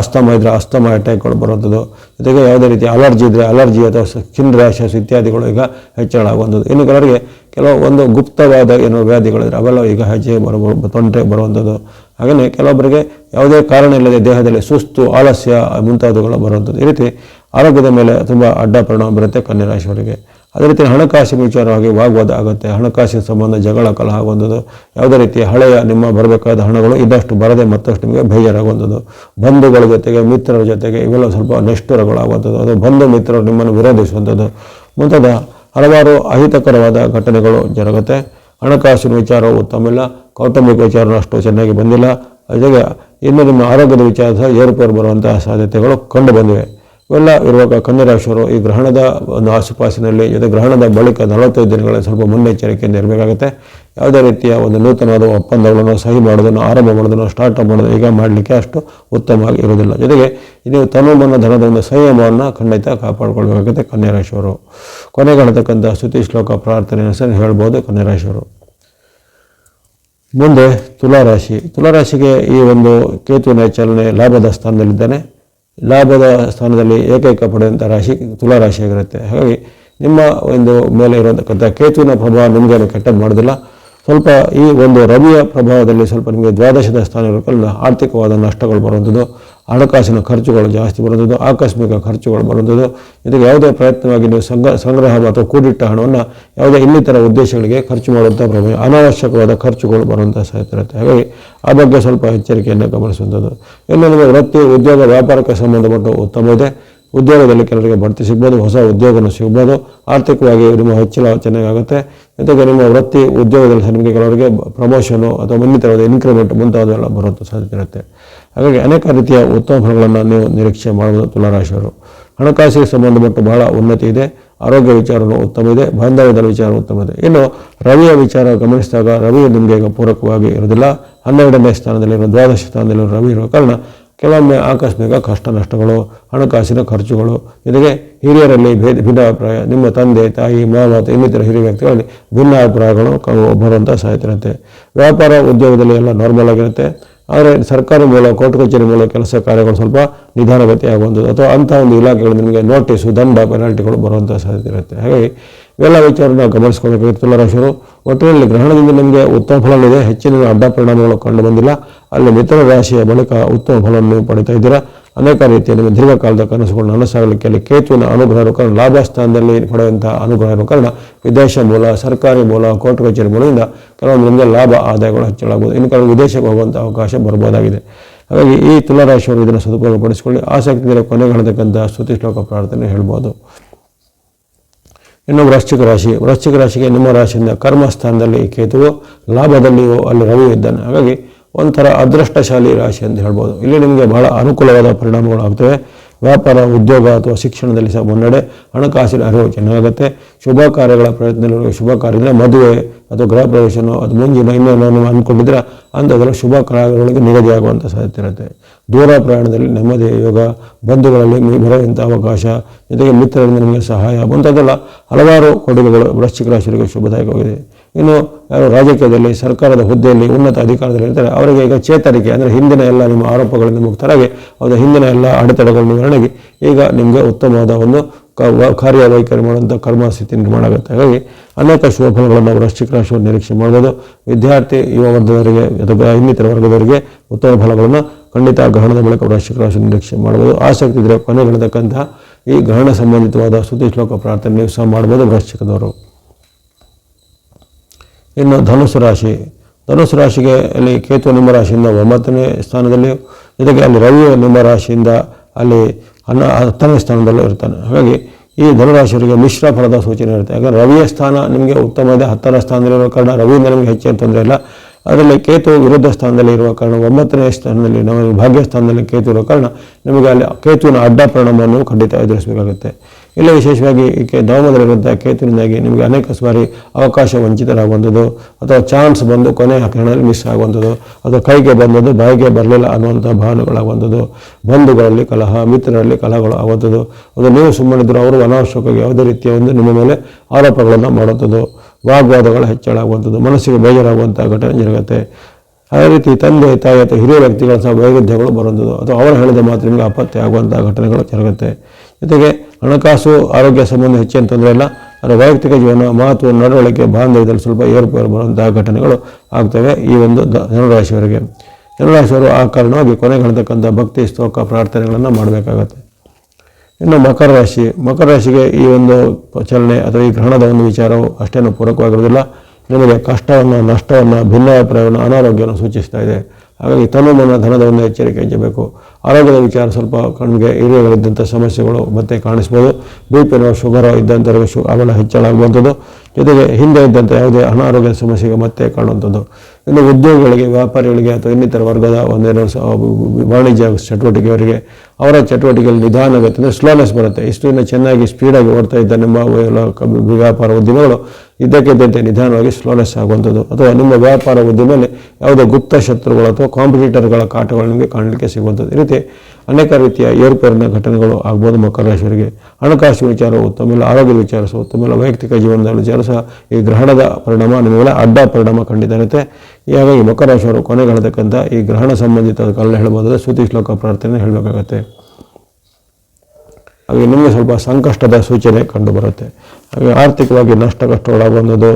ಅಸ್ತಮ ಇದ್ದರೆ ಅಸ್ತಮ ಅಟ್ಯಾಕ್ಗಳು ಬರುವಂಥದ್ದು. ಜೊತೆಗೆ ಯಾವುದೇ ರೀತಿಯ ಅಲರ್ಜಿ ಇದ್ದರೆ ಅಲರ್ಜಿ ಅಥವಾ ಸ್ಕಿನ್ ರ್ಯಾಷಸ್ ಇತ್ಯಾದಿಗಳು ಈಗ ಹೆಚ್ಚಳ ಆಗುವಂಥದ್ದು ಇನ್ನು ಕೆಲವರಿಗೆ ಕೆಲವು ಒಂದು ಗುಪ್ತವಾದ ಏನೋ ವ್ಯಾಧಿಗಳಿದ್ರೆ ಅವೆಲ್ಲ ಈಗ ಹೆಚ್ಚೆ ಬರಬಹುದು ತೊಂದರೆ ಬರುವಂಥದ್ದು. ಹಾಗೆಯೇ ಕೆಲವೊಬ್ಬರಿಗೆ ಯಾವುದೇ ಕಾರಣ ಇಲ್ಲದೆ ದೇಹದಲ್ಲಿ ಸುಸ್ತು, ಆಲಸ್ಯ ಮುಂತಾದವುಗಳು ಬರುವಂಥದ್ದು. ಈ ರೀತಿ ಆರೋಗ್ಯದ ಮೇಲೆ ತುಂಬ ಅಡ್ಡ ಪರಿಣಾಮ ಬರುತ್ತೆ ಕನ್ಯಾ ರಾಶಿಯವರಿಗೆ. ಅದೇ ರೀತಿ ಹಣಕಾಸಿನ ವಿಚಾರವಾಗಿ ವಾಗ್ವಾದ ಆಗುತ್ತೆ. ಹಣಕಾಸಿನ ಸಂಬಂಧ ಜಗಳ ಕಲಹ ಆಗುವಂಥದ್ದು, ಯಾವುದೇ ರೀತಿಯ ಹಳೆಯ ನಿಮ್ಮ ಬರಬೇಕಾದ ಹಣಗಳು ಇದ್ದಷ್ಟು ಬರದೆ ಮತ್ತಷ್ಟು ನಿಮಗೆ ಬೇಜಾರಾಗುವಂಥದ್ದು. ಬಂಧುಗಳ ಜೊತೆಗೆ, ಮಿತ್ರರ ಜೊತೆಗೆ ಇವೆಲ್ಲ ಸ್ವಲ್ಪ ನಿಷ್ಠುರಗಳಾಗುವಂಥದ್ದು ಅದು ಬಂಧು ಮಿತ್ರರು ನಿಮ್ಮನ್ನು ವಿರೋಧಿಸುವಂಥದ್ದು. ಮುಂತಾದ ಹಲವಾರು ಅಹಿತಕರವಾದ ಘಟನೆಗಳು ಜರುಗುತ್ತೆ. ಹಣಕಾಸಿನ ವಿಚಾರವು ಉತ್ತಮ ಇಲ್ಲ ಕೌಟುಂಬಿಕ ವಿಚಾರ ಅಷ್ಟು ಚೆನ್ನಾಗಿ ಬಂದಿಲ್ಲ. ಜೊತೆಗೆ ಇನ್ನು ನಿಮ್ಮ ಆರೋಗ್ಯದ ವಿಚಾರ ಸಹ ಏರುಪೇರು ಬರುವಂತಹ ಸಾಧ್ಯತೆಗಳು ಕಂಡು ಬಂದಿವೆ. ಇವೆಲ್ಲ ಇರುವಾಗ ಕನ್ಯಾ ರಾಶಿಯವರು ಈ ಗ್ರಹಣದ ಒಂದು ಆಸುಪಾಸಿನಲ್ಲಿ ಜೊತೆ ಗ್ರಹಣದ ಬಳಿಕ ನಲವತ್ತೈದು ದಿನಗಳ ಸ್ವಲ್ಪ ಮುನ್ನೆಚ್ಚರಿಕೆಯಿಂದ ಇರಬೇಕಾಗುತ್ತೆ ಯಾವುದೇ ರೀತಿಯ ಒಂದು ನೂತನವಾದ ಒಪ್ಪಂದಗಳನ್ನು ಸಹಿ ಮಾಡೋದನ್ನು, ಆರಂಭ ಮಾಡೋದನ್ನು ಸ್ಟಾರ್ಟ್ ಮಾಡೋದು ಈಗ ಮಾಡಲಿಕ್ಕೆ ಅಷ್ಟು ಉತ್ತಮವಾಗಿ ಇರುವುದಿಲ್ಲ. ಜೊತೆಗೆ ನೀವು ತನುಮನ ಧನದ ಒಂದು ಸಂಯಮವನ್ನು ಖಂಡಿತ ಕಾಪಾಡಿಕೊಳ್ಬೇಕಾಗುತ್ತೆ ಕನ್ಯಾ ರಾಶಿಯವರು ಕೊನೆಗಾಣತಕ್ಕಂಥ ಸ್ತುತಿ ಶ್ಲೋಕ ಪ್ರಾರ್ಥನೆಯನ್ನು ಸಹ ಹೇಳ್ಬೋದು ಕನ್ಯಾ ರಾಶಿಯವರು ಮುಂದೆ ತುಲಾರಾಶಿ. ತುಲಾರಾಶಿಗೆ ಈ ಒಂದು ಕೇತುವಿನ ಚಲನೆ ಲಾಭದ ಸ್ಥಾನದಲ್ಲಿದ್ದಾನೆ. ಲಾಭದ ಸ್ಥಾನದಲ್ಲಿ ಏಕೈಕ ಪಡೆದಂಥ ರಾಶಿ ತುಲಾರಾಶಿಯಾಗಿರುತ್ತೆ ಹಾಗಾಗಿ ನಿಮ್ಮ ಒಂದು ಮೇಲೆ ಇರತಕ್ಕಂಥ ಕೇತುವಿನ ಪ್ರಭಾವ ನಿಮಗೇನು ಕೆಟ್ಟದ್ದು ಮಾಡೋದಿಲ್ಲ. ಸ್ವಲ್ಪ ಈ ಒಂದು ರವಿಯ ಪ್ರಭಾವದಲ್ಲಿ ಸ್ವಲ್ಪ ನಿಮಗೆ ದ್ವಾದಶದ ಸ್ಥಾನ ಇರೋಕ್ಕಲ್ಲ ಆರ್ಥಿಕವಾದ ನಷ್ಟಗಳು ಬರುವಂಥದ್ದು. ಹಣಕಾಸಿನ ಖರ್ಚುಗಳು ಜಾಸ್ತಿ ಬರುವಂಥದ್ದು ಆಕಸ್ಮಿಕ ಖರ್ಚುಗಳು ಬರುವಂಥದ್ದು ಇದಕ್ಕೆ ಯಾವುದೇ ಪ್ರಯತ್ನವಾಗಿ ನೀವು ಸಂಗ ಸಂಗ್ರಹ ಅಥವಾ ಕೂಡಿಟ್ಟ ಹಣವನ್ನು ಯಾವುದೇ ಇನ್ನಿತರ ಉದ್ದೇಶಗಳಿಗೆ ಖರ್ಚು ಮಾಡುವಂಥ ಪ್ರಮೇಯ ಅನಾವಶ್ಯಕವಾದ ಖರ್ಚುಗಳು ಬರುವಂಥ ಸಾಧ್ಯತೆ ಇರುತ್ತೆ. ಹಾಗಾಗಿ ಆ ಬಗ್ಗೆ ಸ್ವಲ್ಪ ಎಚ್ಚರಿಕೆಯನ್ನು ಗಮನಿಸುವಂಥದ್ದು. ಇನ್ನು ನಿಮಗೆ ವೃತ್ತಿ, ಉದ್ಯೋಗ, ವ್ಯಾಪಾರಕ್ಕೆ ಸಂಬಂಧಪಟ್ಟ ಉತ್ತಮ ಇದೆ. ಉದ್ಯೋಗದಲ್ಲಿ ಕೆಲವರಿಗೆ ಬಡ್ತಿ ಸಿಗ್ಬೋದು, ಹೊಸ ಉದ್ಯೋಗನೂ ಸಿಗ್ಬೋದು. ಆರ್ಥಿಕವಾಗಿ ನಿಮ್ಮ ಹೆಚ್ಚಳ ಚೆನ್ನಾಗಾಗುತ್ತೆ ಜೊತೆಗೆ ನಿಮ್ಮ ವೃತ್ತಿ, ಉದ್ಯೋಗದಲ್ಲಿ ನಿಮಗೆ ಕೆಲವರಿಗೆ ಪ್ರಮೋಷನು ಅಥವಾ ಇನ್ನಿತರವಾದ ಇನ್ಕ್ರಿಮೆಂಟ್ ಮುಂತಾದವೆಲ್ಲ ಬರುವಂಥ ಸಾಧ್ಯತೆ ಇರುತ್ತೆ. ಹಾಗಾಗಿ ಅನೇಕ ರೀತಿಯ ಉತ್ತಮ ಫಲಗಳನ್ನು ನೀವು ನಿರೀಕ್ಷೆ ಮಾಡಬಹುದು ತುಲಾರಾಶಿಯವರು. ಹಣಕಾಸಿಗೆ ಸಂಬಂಧಪಟ್ಟು ಬಹಳ ಉನ್ನತಿ ಇದೆ. ಆರೋಗ್ಯ ವಿಚಾರವೂ ಉತ್ತಮ ಇದೆ. ಬಾಂಧವ್ಯದ ವಿಚಾರ ಉತ್ತಮ ಇದೆ. ಇನ್ನು ರವಿಯ ವಿಚಾರ ಗಮನಿಸಿದಾಗ ರವಿ ನಿಮಗೆ ಈಗ ಪೂರಕವಾಗಿ ಇರೋದಿಲ್ಲ ಹನ್ನೆರಡನೇ ಸ್ಥಾನದಲ್ಲಿರುವ ದ್ವಾದಶ ಸ್ಥಾನದಲ್ಲಿರೋ ರವಿ ಇರುವ ಕಾರಣ ಕೆಲವೊಮ್ಮೆ ಆಕಸ್ಮಿಕ ಕಷ್ಟ ನಷ್ಟಗಳು, ಹಣಕಾಸಿನ ಖರ್ಚುಗಳು, ಜೊತೆಗೆ ಹಿರಿಯರಲ್ಲಿ ಭೇದ, ಭಿನ್ನಾಭಿಪ್ರಾಯ, ನಿಮ್ಮ ತಂದೆ, ತಾಯಿ, ಮಾವ ಇನ್ನಿತರ ಹಿರಿಯ ವ್ಯಕ್ತಿಗಳಲ್ಲಿ ಭಿನ್ನಾಭಿಪ್ರಾಯಗಳು ಬರುವಂಥ ಸಾಧ್ಯತೆ ವ್ಯಾಪಾರ ಉದ್ಯೋಗದಲ್ಲಿ ಎಲ್ಲ ನಾರ್ಮಲ್ ಆಗಿರುತ್ತೆ. ಆದರೆ ಸರ್ಕಾರ ಮೂಲ ಕೋರ್ಟ್ ಕಚೇರಿ ಮೂಲ ಕೆಲಸ ಕಾರ್ಯಗಳು ಸ್ವಲ್ಪ ನಿಧಾನಗತಿ ಆಗುವಂಥದ್ದು ಅಥವಾ ಅಂಥ ಒಂದು ಇಲಾಖೆಗಳು ನಿಮಗೆ ನೋಟಿಸು, ದಂಡ, ಪೆನಾಲ್ಟಿಗಳು ಬರುವಂಥ ಸಾಧ್ಯತೆ ಇರುತ್ತೆ. ಹಾಗಾಗಿ ಇವೆಲ್ಲ ವಿಚಾರನ ಗಮನಿಸ್ಕೊಳ್ಬೇಕಾಗಿತ್ತು ತುಲಾರಾಶಿಯವರು ಒಟ್ಟಿನಲ್ಲಿ ಗ್ರಹಣದಿಂದ ನಿಮಗೆ ಉತ್ತಮ ಫಲವಿದೆ. ಹೆಚ್ಚಿನ ಅಡ್ಡ ಪರಿಣಾಮಗಳು ಕಂಡು ಬಂದಿಲ್ಲ ಅಲ್ಲಿ ಮಿತ್ರ ರಾಶಿಯ ಬಳಿಕ ಉತ್ತಮ ಫಲವನ್ನು ನೀವು ಪಡಿತಾ ಇದ್ದೀರಾ? ಅನೇಕ ರೀತಿಯಲ್ಲಿ ದೀರ್ಘಕಾಲದ ಕನಸುಗಳನ್ನು ನನಸಾಗಲಿಕ್ಕೆ ಕೇತುವಿನ ಅನುಗ್ರಹ ಕಾರಣ ಲಾಭ ಸ್ಥಾನದಲ್ಲಿ ಪಡೆಯುವಂಥ ಅನುಗ್ರಹ ಕಾರಣ ವಿದೇಶ ಮೂಲ, ಸರ್ಕಾರಿ ಮೂಲ, ಕೋರ್ಟ್ ಕಚೇರಿ ಮೂಲದಿಂದ ಕೆಲವೊಂದು ನಿಮಗೆ ಲಾಭ ಆದಾಯಗಳು ಹೆಚ್ಚಳಾಗಬಹುದು ಇನ್ನು ಕೆಲವು ವಿದೇಶಕ್ಕೆ ಹೋಗುವಂಥ ಅವಕಾಶ ಬರ್ಬೋದಾಗಿದೆ ಹಾಗಾಗಿ ಈ ತುಲಾರಾಶಿಯವರು ಇದನ್ನು ಸದುಪಯೋಗಪಡಿಸಿಕೊಳ್ಳಿ. ಆಸಕ್ತಿ ಇದ್ದರೆ ಕೊನೆಗಾಣತಕ್ಕಂಥ ಸ್ತುತಿ ಶ್ಲೋಕ ಪ್ರಾರ್ಥನೆ ಹೇಳ್ಬೋದು. ಇನ್ನು ವೃಶ್ಚಿಕ ರಾಶಿ. ವೃಶ್ಚಿಕ ರಾಶಿಗೆ ನಿಮ್ಮ ರಾಶಿಯಿಂದ ಕರ್ಮಸ್ಥಾನದಲ್ಲಿ ಕೇತುವು, ಲಾಭದಲ್ಲಿಯೂ ಅಲ್ಲಿ ರವಿ ಇದ್ದಾನೆ. ಹಾಗಾಗಿ ಒಂಥರ ಅದೃಷ್ಟಶಾಲಿ ರಾಶಿ ಅಂತ ಹೇಳ್ಬೋದು. ಇಲ್ಲಿ ನಿಮಗೆ ಬಹಳ ಅನುಕೂಲವಾದ ಪರಿಣಾಮಗಳು ಆಗ್ತವೆ. ವ್ಯಾಪಾರ, ಉದ್ಯೋಗ ಅಥವಾ ಶಿಕ್ಷಣದಲ್ಲಿ ಸಹ ಮುನ್ನಡೆ, ಹಣಕಾಸಿನ ಅರಿವು ಚೆನ್ನಾಗುತ್ತೆ. ಶುಭ ಕಾರ್ಯಗಳ ಪ್ರಯತ್ನದಲ್ಲಿ ಶುಭ ಕಾರ್ಯದಿಂದ ಮದುವೆ ಅಥವಾ ಗೃಹ ಪ್ರವೇಶನೋ ಅದು ಮುಂಜಿನ ಇನ್ನೇನೋ ಅಂದ್ಕೊಂಡಿದ್ರೆ ಅಂಥದ್ರಲ್ಲಿ ಶುಭ ಕಾರ್ಯಗಳಿಗೆ ನಿಗದಿಯಾಗುವಂಥ ಸಾಧ್ಯತೆ ಇರುತ್ತೆ. ದೂರ ಪ್ರಯಾಣದಲ್ಲಿ ನೆಮ್ಮದಿ ಯೋಗ, ಬಂಧುಗಳಲ್ಲಿ ಬರುವಂಥ ಅವಕಾಶ, ಜೊತೆಗೆ ಮಿತ್ರರಿಂದ ನಿಮಗೆ ಸಹಾಯ, ಮುಂತಾದೆಲ್ಲ ಹಲವಾರು ಕೊಡುಗೆಗಳು ವೃಶ್ಚಿಕ ರಾಶಿಗಳಿಗೆ ಶುಭದಾಯಕವಾಗಿದೆ. ಇನ್ನು ಯಾರು ರಾಜಕೀಯದಲ್ಲಿ, ಸರ್ಕಾರದ ಹುದ್ದೆಯಲ್ಲಿ, ಉನ್ನತ ಅಧಿಕಾರದಲ್ಲಿ ಇರ್ತಾರೆ, ಅವರಿಗೆ ಈಗ ಚೇತರಿಕೆ ಅಂದರೆ ಹಿಂದಿನ ಎಲ್ಲ ನಿಮ್ಮ ಆರೋಪಗಳಿಂದ ಮುಕ್ತರಾಗಿ ಅವರ ಹಿಂದಿನ ಎಲ್ಲ ಅಡೆತಡೆಗಳನ್ನು ನಿವಾರಣೆಗೆ ಈಗ ನಿಮಗೆ ಉತ್ತಮವಾದ ಒಂದು ಕಾರ್ಯವೈಖರಿ ಮಾಡುವಂಥ ಕರ್ಮಸ್ಥಿತಿ ನಿರ್ಮಾಣ ಆಗುತ್ತೆ. ಹಾಗಾಗಿ ಅನೇಕ ಶುಭ ಫಲಗಳನ್ನು ವೃಶ್ಚಿಕ ರಾಶಿಯವರು ನಿರೀಕ್ಷೆ ಮಾಡ್ಬೋದು. ವಿದ್ಯಾರ್ಥಿ, ಯುವ ವರ್ಗದವರಿಗೆ, ಅಥವಾ ಇನ್ನಿತರ ವರ್ಗದವರಿಗೆ ಉತ್ತಮ ಫಲಗಳನ್ನು ಖಂಡಿತ ಗ್ರಹಣದ ಬಳಿಕ ವೃಶ್ಚಿಕ ರಾಶಿ ನಿರೀಕ್ಷೆ ಮಾಡ್ಬೋದು. ಆಸಕ್ತಿ ಇದ್ದರೆ ಕೊನೆಗಳಿರ್ತಕ್ಕಂತಹ ಈ ಗ್ರಹಣ ಸಂಬಂಧಿತವಾದ ಸುದ್ದಿ ಶ್ಲೋಕ ಪ್ರಾರ್ಥನೆ ನೀವು ಸಹ ಮಾಡ್ಬೋದು ವೃಶ್ಚಿಕದವರು ಇನ್ನು ಧನುಸು ರಾಶಿ. ಧನುಸು ರಾಶಿಗೆ ಅಲ್ಲಿ ಕೇತು ನಿಮ್ಮ ರಾಶಿಯಿಂದ ಒಂಬತ್ತನೇ ಸ್ಥಾನದಲ್ಲಿ, ಜೊತೆಗೆ ಅಲ್ಲಿ ರವಿಯು ನಿಮ್ಮ ರಾಶಿಯಿಂದ ಅಲ್ಲಿ ಹನ್ನ, ಹತ್ತನೇ ಸ್ಥಾನದಲ್ಲೂ ಇರ್ತಾನೆ. ಹಾಗಾಗಿ ಈ ಧನುರಾಶಿಯವರಿಗೆ ಮಿಶ್ರ ಫಲದ ಸೂಚನೆ ಇರುತ್ತೆ. ಯಾಕಂದರೆ ರವಿಯ ಸ್ಥಾನ ನಿಮಗೆ ಉತ್ತಮ ಇದೆ, ಹತ್ತರ ಸ್ಥಾನದಲ್ಲಿರೋ ಕಾರಣ ರವಿಯಿಂದ ನಿಮಗೆ ಹೆಚ್ಚಿನ ತೊಂದರೆ ಇಲ್ಲ. ಅದರಲ್ಲಿ ಕೇತು ವಿರುದ್ಧ ಸ್ಥಾನದಲ್ಲಿ ಇರುವ ಕಾರಣ ಒಂಬತ್ತನೇ ಸ್ಥಾನದಲ್ಲಿ ನಾವು ಭಾಗ್ಯ ಸ್ಥಾನದಲ್ಲಿ ಕೇತು ಇರೋ ಕಾರಣ ನಿಮಗೆ ಅಲ್ಲಿ ಕೇತುವಿನ ಅಡ್ಡ ಪರಿಣಾಮವನ್ನು ಖಂಡಿತ ಎದುರಿಸಬೇಕಾಗುತ್ತೆ. ಇಲ್ಲಿ ವಿಶೇಷವಾಗಿ ನವಮದಲ್ಲಿರುವಂಥ ಕೇತುವಿನಿಂದಾಗಿ ನಿಮಗೆ ಅನೇಕ ಸಾರಿ ಅವಕಾಶ ವಂಚಿತರಾಗುವಂಥದ್ದು ಅಥವಾ ಚಾನ್ಸ್ ಬಂದು ಕೊನೆ ಕ್ಷಣದಲ್ಲಿ ಮಿಸ್ ಆಗುವಂಥದ್ದು ಅಥವಾ ಕೈಗೆ ಬಂದದ್ದು ಬಾಯಿಗೆ ಬರಲಿಲ್ಲ ಅನ್ನುವಂಥ ಭಾವನೆಗಳಾಗುವಂಥದ್ದು, ಬಂಧುಗಳಲ್ಲಿ ಕಲಹ, ಮಿತ್ರರಲ್ಲಿ ಕಲಹಗಳು ಆಗುವಂಥದ್ದು, ಅದು ನೀವು ಸುಮ್ಮನಿದ್ರು ಅವರು ಅನಾವಶ್ಯಕವಾಗಿ ಯಾವುದೇ ರೀತಿಯ ಒಂದು ನಿಮ್ಮ ಮೇಲೆ ಆರೋಪಗಳನ್ನು ಮಾಡುವಂಥದ್ದು, ವಾಗ್ವಾದಗಳು ಹೆಚ್ಚಳ ಆಗುವಂಥದ್ದು ಮನಸ್ಸಿಗೆ ಬೇಜಾರಾಗುವಂಥ ಘಟನೆ ಜರುಗುತ್ತೆ. ಅದೇ ರೀತಿ ತಂದೆ, ತಾಯಿ ಅಥವಾ ಹಿರಿಯ ವ್ಯಕ್ತಿಗಳ ಸಹ ವೈರುಧ್ಯಗಳು ಬರುವಂಥದ್ದು ಅಥವಾ ಅವರು ಹೇಳಿದ ಮಾತು ನಿಮಗೆ ಅಪತ್ಯ ಆಗುವಂಥ ಘಟನೆಗಳು ಜರುಗುತ್ತೆ. ಜೊತೆಗೆ ಹಣಕಾಸು, ಆರೋಗ್ಯ ಸಂಬಂಧ ಹೆಚ್ಚಿನ ತೊಂದರೆ ಇಲ್ಲ. ಅದರ ವೈಯಕ್ತಿಕ ಜೀವನ, ಮಹತ್ವ, ನಡವಳಿಕೆ, ಬಾಂಧವ್ಯದಲ್ಲಿ ಸ್ವಲ್ಪ ಏರುಪೇರು ಬರುವಂತಹ ಘಟನೆಗಳು ಆಗ್ತವೆ ಈ ಒಂದು ಧನುರಾಶಿಯವರಿಗೆ. ಧನುರಾಶಿಯವರು ಆ ಕಾರಣವಾಗಿ ಕೊನೆಗಾಣತಕ್ಕಂಥ ಭಕ್ತಿ, ಸ್ತೋಕ, ಪ್ರಾರ್ಥನೆಗಳನ್ನು ಮಾಡಬೇಕಾಗತ್ತೆ. ಇನ್ನು ಮಕರ ರಾಶಿ. ಮಕರ ರಾಶಿಗೆ ಈ ಒಂದು ಚಲನೆ ಅಥವಾ ಈ ಗ್ರಹಣದ ಒಂದು ವಿಚಾರವು ಅಷ್ಟೇನು ಪೂರಕವಾಗಿರೋದಿಲ್ಲ ನಿಮಗೆ ಕಷ್ಟವನ್ನು, ನಷ್ಟವನ್ನು, ಭಿನ್ನಾಭಿಪ್ರಾಯವನ್ನು, ಅನಾರೋಗ್ಯವನ್ನು ಸೂಚಿಸ್ತಾ ಇದೆ. ಹಾಗಾಗಿ ತನು ಮನ ಧನದ ಒಂದು ಎಚ್ಚರಿಕೆ ಹೆಚ್ಚಬೇಕು ಆರೋಗ್ಯದ ವಿಚಾರ ಸ್ವಲ್ಪ ಕಣ್ಣಿಗೆ ಏರಿಯಾಗಳಿದ್ದಂಥ ಸಮಸ್ಯೆಗಳು ಮತ್ತೆ ಕಾಣಿಸ್ಬೋದು. ಬಿ ಪಿನೋ ಶುಗರ್ ಇದ್ದಂಥವ್ರಿಗೆ ಶು ಅವೆಲ್ಲ ಹೆಚ್ಚಳ ಆಗುವಂಥದ್ದು ಜೊತೆಗೆ ಹಿಂದೆ ಇದ್ದಂಥ ಯಾವುದೇ ಅನಾರೋಗ್ಯದ ಸಮಸ್ಯೆಗೆ ಮತ್ತೆ ಕಾಣುವಂಥದ್ದು. ಇನ್ನು ಉದ್ಯೋಗಿಗಳಿಗೆ ವ್ಯಾಪಾರಿಗಳಿಗೆ ಅಥವಾ ಇನ್ನಿತರ ವರ್ಗದ ಒಂದೇನೋ ಸ- ವಾಣಿಜ್ಯ ಚಟುವಟಿಕೆಯವರಿಗೆ ಅವರ ಚಟುವಟಿಕೆಯಲ್ಲಿ ಅಂದರೆ ಸ್ಲೋನೆಸ್ ಬರುತ್ತೆ. ಇಷ್ಟು ಚೆನ್ನಾಗಿ ಸ್ಪೀಡಾಗಿ ಓಡ್ತಾ ಇದ್ದ ನಿಮ್ಮ ವ್ಯಾಪಾರ ಉದ್ಯಮಗಳು ಇದ್ದಕ್ಕಿದ್ದಂತೆ ನಿಧಾನವಾಗಿ ಸ್ಲೋನೆಸ್ ಆಗುವಂಥದ್ದು. ಅಥವಾ ನಿಮ್ಮ ವ್ಯಾಪಾರ ಉದ್ಯಮದಲ್ಲಿ ಯಾವುದೇ ಗುಪ್ತ ಶತ್ರುಗಳು ಅಥವಾ ಕಾಂಪಿಟೇಟರ್ಗಳ ಕಾಟಗಳು ನಿಮಗೆ ಕಾಣಲಿಕ್ಕೆ ಸಿಗುವಂಥದ್ದು. ಈ ರೀತಿ ಅನೇಕ ರೀತಿಯ ಏರುಪೇರಿನ ಘಟನೆಗಳು ಆಗ್ಬೋದು ಮಕರ ರಾಶಿಯವರಿಗೆ ಹಣಕಾಸು ವಿಚಾರ ಉತ್ತಮ, ಇಲ್ಲ ಆರೋಗ್ಯದ ವಿಚಾರ ಸಹ ಉತ್ತಮ, ಇಲ್ಲ ವೈಯಕ್ತಿಕ ಜೀವನದ ವಿಚಾರ ಸಹ ಈ ಗ್ರಹಣದ ಪರಿಣಾಮ ನಿಮಗೆಲ್ಲ ಅಡ್ಡ ಪರಿಣಾಮ ಖಂಡಿತ ಈಗ ಹೀಗಾಗಿ ಮಕರ ರಾಶಿಯವರು ಕೊನೆಗಾಣತಕ್ಕಂಥ ಈ ಗ್ರಹಣ ಸಂಬಂಧಿತ ಕಾಲ ಹೇಳ್ಬೋದಾದ್ರೆ ಸ್ತುತಿ ಶ್ಲೋಕ ಪ್ರಾರ್ಥನೆ ಹೇಳಬೇಕಾಗತ್ತೆ. ಹಾಗೆ ನಿಮಗೆ ಸ್ವಲ್ಪ ಸಂಕಷ್ಟದ ಸೂಚನೆ ಕಂಡುಬರುತ್ತೆ ಹಾಗೆ ಆರ್ಥಿಕವಾಗಿ ನಷ್ಟ ಕಷ್ಟಗಳಾಗುವಂಥದ್ದು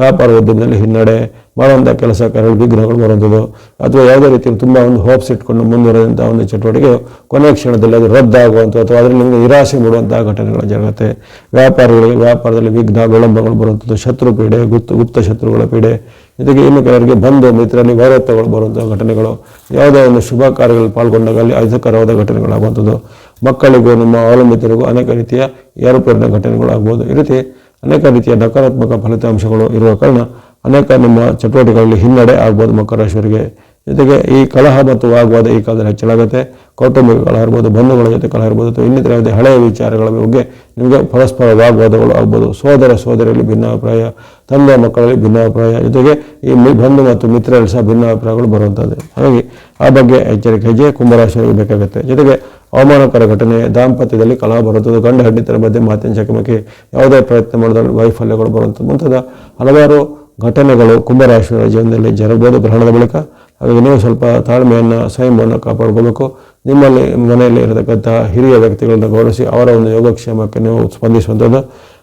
ವ್ಯಾಪಾರ ಉದ್ಯಮದಲ್ಲಿ ಹಿನ್ನಡೆ ಮಾಡುವಂಥ ಕೆಲಸ ಕಾರ್ಯಗಳು ವಿಘ್ನಗಳು ಬರುವಂಥದ್ದು ಅಥವಾ ಯಾವುದೇ ರೀತಿಯಲ್ಲಿ ತುಂಬ ಒಂದು ಹೋಪ್ಸ್ ಇಟ್ಕೊಂಡು ಮುಂದುವರೆದಂಥ ಒಂದು ಚಟುವಟಿಕೆ ಕೊನೆಯ ಕ್ಷಣದಲ್ಲಿ ಅದು ರದ್ದಾಗುವಂಥ ಅಥವಾ ಅದರಲ್ಲಿ ನಿಮಗೆ ನಿರಾಸೆ ಮೂಡುವಂಥ ಘಟನೆಗಳು ಜರುಗುತ್ತೆ ವ್ಯಾಪಾರಿಗಳಿಗೆ, ವ್ಯಾಪಾರದಲ್ಲಿ ವಿಘ್ನ, ವಿಳಂಬಗಳು ಬರುವಂಥದ್ದು, ಶತ್ರು ಪೀಡೆ, ಗುಪ್ತ ಗುಪ್ತ ಶತ್ರುಗಳ ಪೀಡೆ. ಜೊತೆಗೆ ಇನ್ನು ಕೆಲವರಿಗೆ ಬಂಧು ಮಿತ್ರರಲ್ಲಿ ವೈರತ್ವಗಳು ಬರುವಂಥ ಘಟನೆಗಳು. ಯಾವುದೇ ಒಂದು ಶುಭ ಕಾರ್ಯಗಳಲ್ಲಿ ಪಾಲ್ಗೊಂಡಾಗ ಅಲ್ಲಿ ಅಹಿತಕರವಾದ ಘಟನೆಗಳಾಗುವಂಥದ್ದು. ಮಕ್ಕಳಿಗೂ, ನಮ್ಮ ಅವಲಂಬಿತರಿಗೂ ಅನೇಕ ರೀತಿಯ ಏರುಪೇರಿನ ಘಟನೆಗಳು ಆಗ್ಬೋದು ಈ ರೀತಿ ಅನೇಕ ರೀತಿಯ ನಕಾರಾತ್ಮಕ ಫಲಿತಾಂಶಗಳು ಇರುವ ಕಾರಣ ಅನೇಕ ನಮ್ಮ ಚಟುವಟಿಕೆಗಳಲ್ಲಿ ಹಿನ್ನಡೆ ಆಗ್ಬೋದು ಮಕರ ರಾಶಿಯವರಿಗೆ ಜೊತೆಗೆ ಈ ಕಲಹ ಮತ್ತು ವಾಗ್ವಾದ ಈ ಕಾಲದಲ್ಲಿ ಹೆಚ್ಚಳಾಗುತ್ತೆ. ಕೌಟುಂಬಿಕ ಕಲಹ ಇರ್ಬೋದು, ಬಂಧುಗಳ ಜೊತೆ ಕಲಹ ಇರ್ಬೋದು, ಅಥವಾ ಇನ್ನಿತರ ಹಳೆಯ ವಿಚಾರಗಳ ಬಗ್ಗೆ ನಿಮಗೆ ಪರಸ್ಪರ ವಾಗ್ವಾದಗಳು ಆಗ್ಬೋದು. ಸೋದರ ಸೋದರಿಯಲ್ಲಿ ಭಿನ್ನಾಭಿಪ್ರಾಯ, ತಂದೆ ಮಕ್ಕಳಲ್ಲಿ ಭಿನ್ನಾಭಿಪ್ರಾಯ, ಜೊತೆಗೆ ಈ ಬಂಧು ಮತ್ತು ಮಿತ್ರರಲ್ಲಿ ಸಹ ಭಿನ್ನಾಭಿಪ್ರಾಯಗಳು ಬರುವಂಥದ್ದು. ಹಾಗಾಗಿ ಆ ಬಗ್ಗೆ ಎಚ್ಚರಿಕೆ ಹೆಜ್ಜೆ ಕುಂಭರಾಶಿಯವರಿಗೆ ಬೇಕಾಗುತ್ತೆ. ಜೊತೆಗೆ ಅವಮಾನಕರ ಘಟನೆ, ದಾಂಪತ್ಯದಲ್ಲಿ ಕಲಹ ಬರುತ್ತದೆ ಗಂಡ ಹೆಂಡತಿಯರ ಮಧ್ಯೆ ಮಾತಿನ ಚಕಮಕಿ, ಯಾವುದೇ ಪ್ರಯತ್ನ ಮಾಡಿದ್ರೆ ವೈಫಲ್ಯಗಳು ಬರುವಂಥದ್ದು. ಮುಂತಾದ ಹಲವಾರು ಘಟನೆಗಳು ಕುಂಭರಾಶಿಯವರ ಜೀವನದಲ್ಲಿ ಜರಬಹುದು ಗ್ರಹಣದ ಬಳಿಕ ಹಾಗಾಗಿ ನೀವು ಸ್ವಲ್ಪ ತಾಳ್ಮೆಯನ್ನು, ಸಂಯಮವನ್ನು ಕಾಪಾಡ್ಕೋಬೇಕು. ನಿಮ್ಮಲ್ಲಿ, ಮನೆಯಲ್ಲಿ ಇರತಕ್ಕಂಥ ಹಿರಿಯ ವ್ಯಕ್ತಿಗಳನ್ನು ಗೌರವಿಸಿ ಅವರ ಒಂದು ಯೋಗಕ್ಷೇಮಕ್ಕೆ ನೀವು ಸ್ಪಂದಿಸುವಂಥದ್ದು.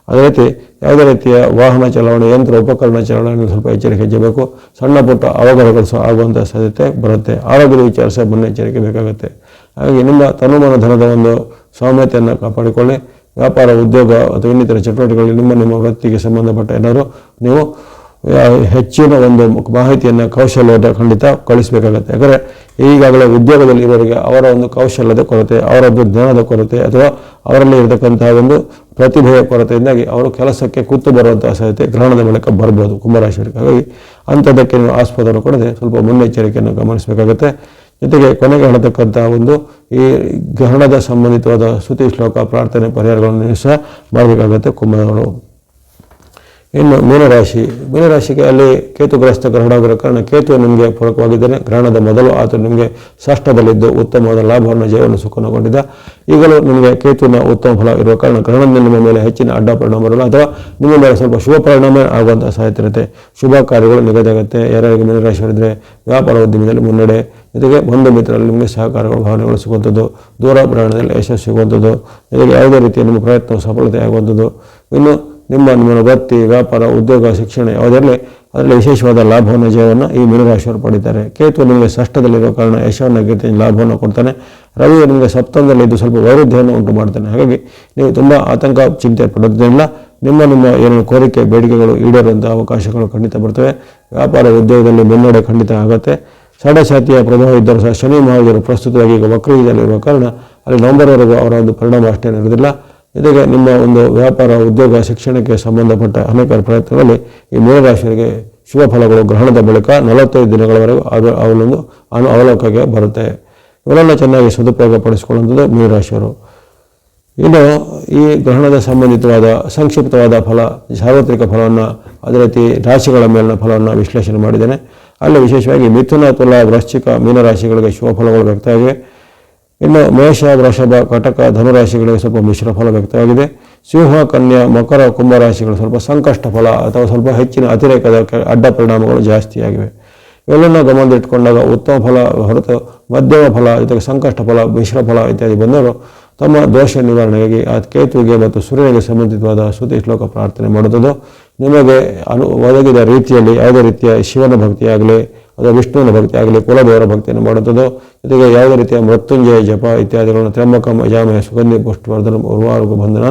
ಅದೇ ರೀತಿ ಯಾವುದೇ ರೀತಿಯ ವಾಹನ ಚಲಾವಣೆ, ಯಂತ್ರ, ಉಪಕರಣ ಚಲಾವಣೆ ಸ್ವಲ್ಪ ಎಚ್ಚರಿಕೆ ಹೆಚ್ಚಬೇಕು. ಸಣ್ಣ ಪುಟ್ಟ ಅವಘಡಗಳು ಸಹ ಆಗುವಂಥ ಸಾಧ್ಯತೆ ಬರುತ್ತೆ. ಆರೋಗ್ಯದ ವಿಚಾರ ಸಹ ಮುನ್ನೆಚ್ಚರಿಕೆ ಬೇಕಾಗುತ್ತೆ. ಹಾಗಾಗಿ ನಿಮ್ಮ ತನುಮಾನ ಧನದ ಒಂದು ಸೌಮ್ಯತೆಯನ್ನು ಕಾಪಾಡಿಕೊಳ್ಳಿ. ವ್ಯಾಪಾರ, ಉದ್ಯೋಗ ಅಥವಾ ಇನ್ನಿತರ ಚಟುವಟಿಕೆಗಳಲ್ಲಿ ನಿಮ್ಮ ನಿಮ್ಮ ವೃತ್ತಿಗೆ ಸಂಬಂಧಪಟ್ಟ ಏನಾದರೂ ನೀವು ಹೆಚ್ಚಿನ ಒಂದು ಮಾಹಿತಿಯನ್ನು ಕೌಶಲ್ಯದ ಖಂಡಿತ ಕಳಿಸಬೇಕಾಗತ್ತೆ. ಯಾಕಂದರೆ ಈಗಾಗಲೇ ಉದ್ಯೋಗದಲ್ಲಿ ಇರೋರಿಗೆ ಅವರ ಒಂದು ಕೌಶಲ್ಯದ ಕೊರತೆ ಅವರ ಒಂದು ಜ್ಞಾನದ ಕೊರತೆ ಅಥವಾ ಅವರಲ್ಲಿ ಇರತಕ್ಕಂತಹ ಒಂದು ಪ್ರತಿಭೆಯ ಕೊರತೆಯಿಂದಾಗಿ ಅವರು ಕೆಲಸಕ್ಕೆ ಕೂತು ಬರುವಂತಹ ಸಾಧ್ಯತೆ ಗ್ರಹಣದ ಬಳಿಕ ಬರ್ಬೋದು ಕುಂಭರಾಶಿಯವರಿಗೆ. ಹಾಗಾಗಿ ಅಂಥದ್ದಕ್ಕೆ ನೀವು ಆಸ್ಪದವನ್ನು ಕೊಡದೆ ಸ್ವಲ್ಪ ಮುನ್ನೆಚ್ಚರಿಕೆಯನ್ನು ಗಮನಿಸಬೇಕಾಗುತ್ತೆ. ಜೊತೆಗೆ ಕೊನೆಗೆ ಹೇಳತಕ್ಕಂಥ ಒಂದು ಈ ಗ್ರಹಣದ ಸಂಬಂಧಿತವಾದ ಸ್ತುತಿ ಶ್ಲೋಕ ಪ್ರಾರ್ಥನೆ ಪರಿಹಾರಗಳನ್ನು ಸಹ ಮಾಡಬೇಕಾಗುತ್ತೆ ಕುಂಭಗಳು ಇನ್ನು ಮೀನರಾಶಿ, ಮೀನರಾಶಿಗೆ ಅಲ್ಲಿ ಕೇತುಗ್ರಸ್ತ ಗ್ರಹಣ ಆಗಿರೋ ಕಾರಣ ಕೇತು ನಿಮಗೆ ಪೂರಕವಾಗಿದ್ದಾನೆ. ಗ್ರಹಣದ ಮೊದಲು ಆತ ನಿಮಗೆ ಸಾಷ್ಟದಲ್ಲಿದ್ದು ಉತ್ತಮವಾದ ಲಾಭವನ್ನು ಜೀವನ ಸುಖನಗೊಂಡಿದ್ದ ಈಗಲೂ ನಿಮಗೆ ಕೇತುವಿನ ಉತ್ತಮ ಫಲ ಇರುವ ಕಾರಣ ಗ್ರಹಣದಿಂದ ನಿಮ್ಮ ಮೇಲೆ ಹೆಚ್ಚಿನ ಅಡ್ಡ ಪರಿಣಾಮ ಬರಲ್ಲ ಅಥವಾ ನಿಮ್ಮ ಮೇಲೆ ಸ್ವಲ್ಪ ಶುಭ ಪರಿಣಾಮ ಆಗುವಂಥ ಸಾಧ್ಯತೆ ಇರುತ್ತೆ. ಶುಭ ಕಾರ್ಯಗಳು ನಿಗದಿಯಾಗುತ್ತೆ. ಯಾರ್ಯಾರಿಗೆ ಮೀನರಾಶಿಯವರಿದ್ದರೆ ವ್ಯಾಪಾರ ಉದ್ಯಮದಲ್ಲಿ ಮುನ್ನಡೆ, ಜೊತೆಗೆ ಬಂಧು ಮಿತ್ರರಲ್ಲಿ ನಿಮಗೆ ಸಹಕಾರಗಳು, ಭಾವನೆಗಳು ಸಿಗುವಂಥದ್ದು. ದೂರ ಪ್ರಯಾಣದಲ್ಲಿ ಯಶಸ್ಸು ಸಿಗುವಂಥದ್ದು. ಜೊತೆಗೆ ಯಾವುದೇ ರೀತಿಯ ನಿಮ್ಮ ಪ್ರಯತ್ನ ಸಫಲತೆ ಆಗುವಂಥದ್ದು. ಇನ್ನು ನಿಮ್ಮ ನಿಮ್ಮ ವೃತ್ತಿ ವ್ಯಾಪಾರ, ಉದ್ಯೋಗ, ಶಿಕ್ಷಣ ಯಾವುದರಲ್ಲಿ ಅದರಲ್ಲಿ ವಿಶೇಷವಾದ ಲಾಭವನ್ನು, ಜಯವನ್ನು ಈ ಮೀನರಾಶಿಯವರು ಪಡಿತಾರೆ. ಕೇತು ನಿಮಗೆ ಷಷ್ಠದಲ್ಲಿರೋ ಕಾರಣ ಯಶವನ್ನು ಕೀರ್ತಿ ಲಾಭವನ್ನು ಕೊಡ್ತಾನೆ. ರವಿ ನಿಮಗೆ ಸಪ್ತಮದಲ್ಲಿದ್ದು ಸ್ವಲ್ಪ ವೈರುಧ್ಯವನ್ನು ಉಂಟು ಮಾಡ್ತಾನೆ. ಹಾಗಾಗಿ ನೀವು ತುಂಬ ಆತಂಕ, ಚಿಂತೆ ಪಡೋದ್ರಿಂದ ನಿಮ್ಮ ನಿಮ್ಮ ಏನು ಕೋರಿಕೆ, ಬೇಡಿಕೆಗಳು ಈಡೇರುವಂಥ ಅವಕಾಶಗಳು ಖಂಡಿತ ಬರ್ತವೆ. ವ್ಯಾಪಾರ ಉದ್ಯೋಗದಲ್ಲಿ ಮುನ್ನಡೆ ಖಂಡಿತ ಆಗುತ್ತೆ. ಸಡಶಾತಿಯ ಪ್ರಭಾವ ಇದ್ದರೂ ಸಹ ಶನಿ ಮಹಾರಾಜರು ಪ್ರಸ್ತುತವಾಗಿ ಈಗ ವಕ್ರಯುಗದಲ್ಲಿರುವ ಕಾರಣ ಅಲ್ಲಿ ನವಂಬರ್ವರೆಗೂ ಅವರ ಒಂದು ಪರಿಣಾಮ ಅಷ್ಟೇ ಇರೋದಿಲ್ಲ ಜೊತೆಗೆ ನಿಮ್ಮ ಒಂದು ವ್ಯಾಪಾರ, ಉದ್ಯೋಗ, ಶಿಕ್ಷಣಕ್ಕೆ ಸಂಬಂಧಪಟ್ಟ ಅನೇಕ ಪ್ರಯತ್ನಗಳಲ್ಲಿ ಈ ಮೀನರಾಶಿಯವರಿಗೆ ಶುಭ ಫಲಗಳು ಗ್ರಹಣದ ಬಳಿಕ ನಲವತ್ತೈದು ದಿನಗಳವರೆಗೂ ಅದು ಅವನೊಂದು ಅನು ಅವಲೋಕಕ್ಕೆ ಬರುತ್ತೆ. ಇವೆಲ್ಲ ಚೆನ್ನಾಗಿ ಸದುಪಯೋಗ ಪಡಿಸಿಕೊಳ್ಳುವಂಥದ್ದು ಮೀನರಾಶಿಯವರು ಇನ್ನು ಈ ಗ್ರಹಣದ ಸಂಬಂಧಿತವಾದ ಸಂಕ್ಷಿಪ್ತವಾದ ಫಲ, ಸಾರ್ವತ್ರಿಕ ಫಲವನ್ನು, ಅದೇ ರೀತಿ ರಾಶಿಗಳ ಮೇಲಿನ ಫಲವನ್ನು ವಿಶ್ಲೇಷಣೆ ಮಾಡಿದ್ದೇನೆ. ಅಲ್ಲಿ ವಿಶೇಷವಾಗಿ ಮಿಥುನ, ತುಲಾ, ವೃಶ್ಚಿಕ ಮೀನರಾಶಿಗಳಿಗೆ ಶುಭ ಫಲಗಳು ವ್ಯಕ್ತವಾಗಿವೆ. ಇನ್ನು ಮೇಷ ವೃಷಭ ಕಟಕ, ಧನುರಾಶಿಗಳಿಗೆ ಸ್ವಲ್ಪ ಮಿಶ್ರ ಫಲ ವ್ಯಕ್ತವಾಗಿದೆ. ಸಿಂಹ, ಕನ್ಯಾ, ಮಕರ ಕುಂಭರಾಶಿಗಳು ಸ್ವಲ್ಪ ಸಂಕಷ್ಟ ಫಲ ಅಥವಾ ಸ್ವಲ್ಪ ಹೆಚ್ಚಿನ ಅತಿರೇಕದ ಅಡ್ಡ ಪರಿಣಾಮಗಳು ಜಾಸ್ತಿಯಾಗಿವೆ. ಇವೆಲ್ಲನ್ನ ಗಮನದಲ್ಲಿಟ್ಟುಕೊಂಡಾಗ ಉತ್ತಮ ಫಲ ಹೊರತು ಮಧ್ಯಮ ಫಲ, ಜೊತೆಗೆ ಸಂಕಷ್ಟ ಫಲ, ಮಿಶ್ರ ಫಲ ಇತ್ಯಾದಿ ಬಂದವರು ತಮ್ಮ ದೋಷ ನಿವಾರಣೆಗಾಗಿ ಆ ಕೇತುವಿಗೆ ಮತ್ತು ಸೂರ್ಯನಿಗೆ ಸಂಬಂಧಿತವಾದ ಸ್ತುತಿ ಶ್ಲೋಕ ಪ್ರಾರ್ಥನೆ ಮಾಡುವುದು ನಿಮಗೆ ಅನು, ಒದಗಿದ ರೀತಿಯಲ್ಲಿ ಯಾವುದೇ ರೀತಿಯ ಶಿವನ ಭಕ್ತಿಯಾಗಲಿ ಅಥವಾ ವಿಷ್ಣುವಿನ ಭಕ್ತಿ ಆಗಲಿ, ಕುಲದೇವರ ಭಕ್ತಿಯನ್ನು ಮಾಡುವಂಥದ್ದು. ಜೊತೆಗೆ ಯಾವುದೇ ರೀತಿಯ ಮೃತ್ಯುಂಜಯ, ಜಪ ಇತ್ಯಾದಿಗಳನ್ನು ತ್ರ್ಯಂಬಕ ಮಜಾಮಯ ಸುಗಂಧಿ, ಪುಷ್ಪವರ್ಧನ ಉರ್ವಾರ್ಗ ಬಂಧನ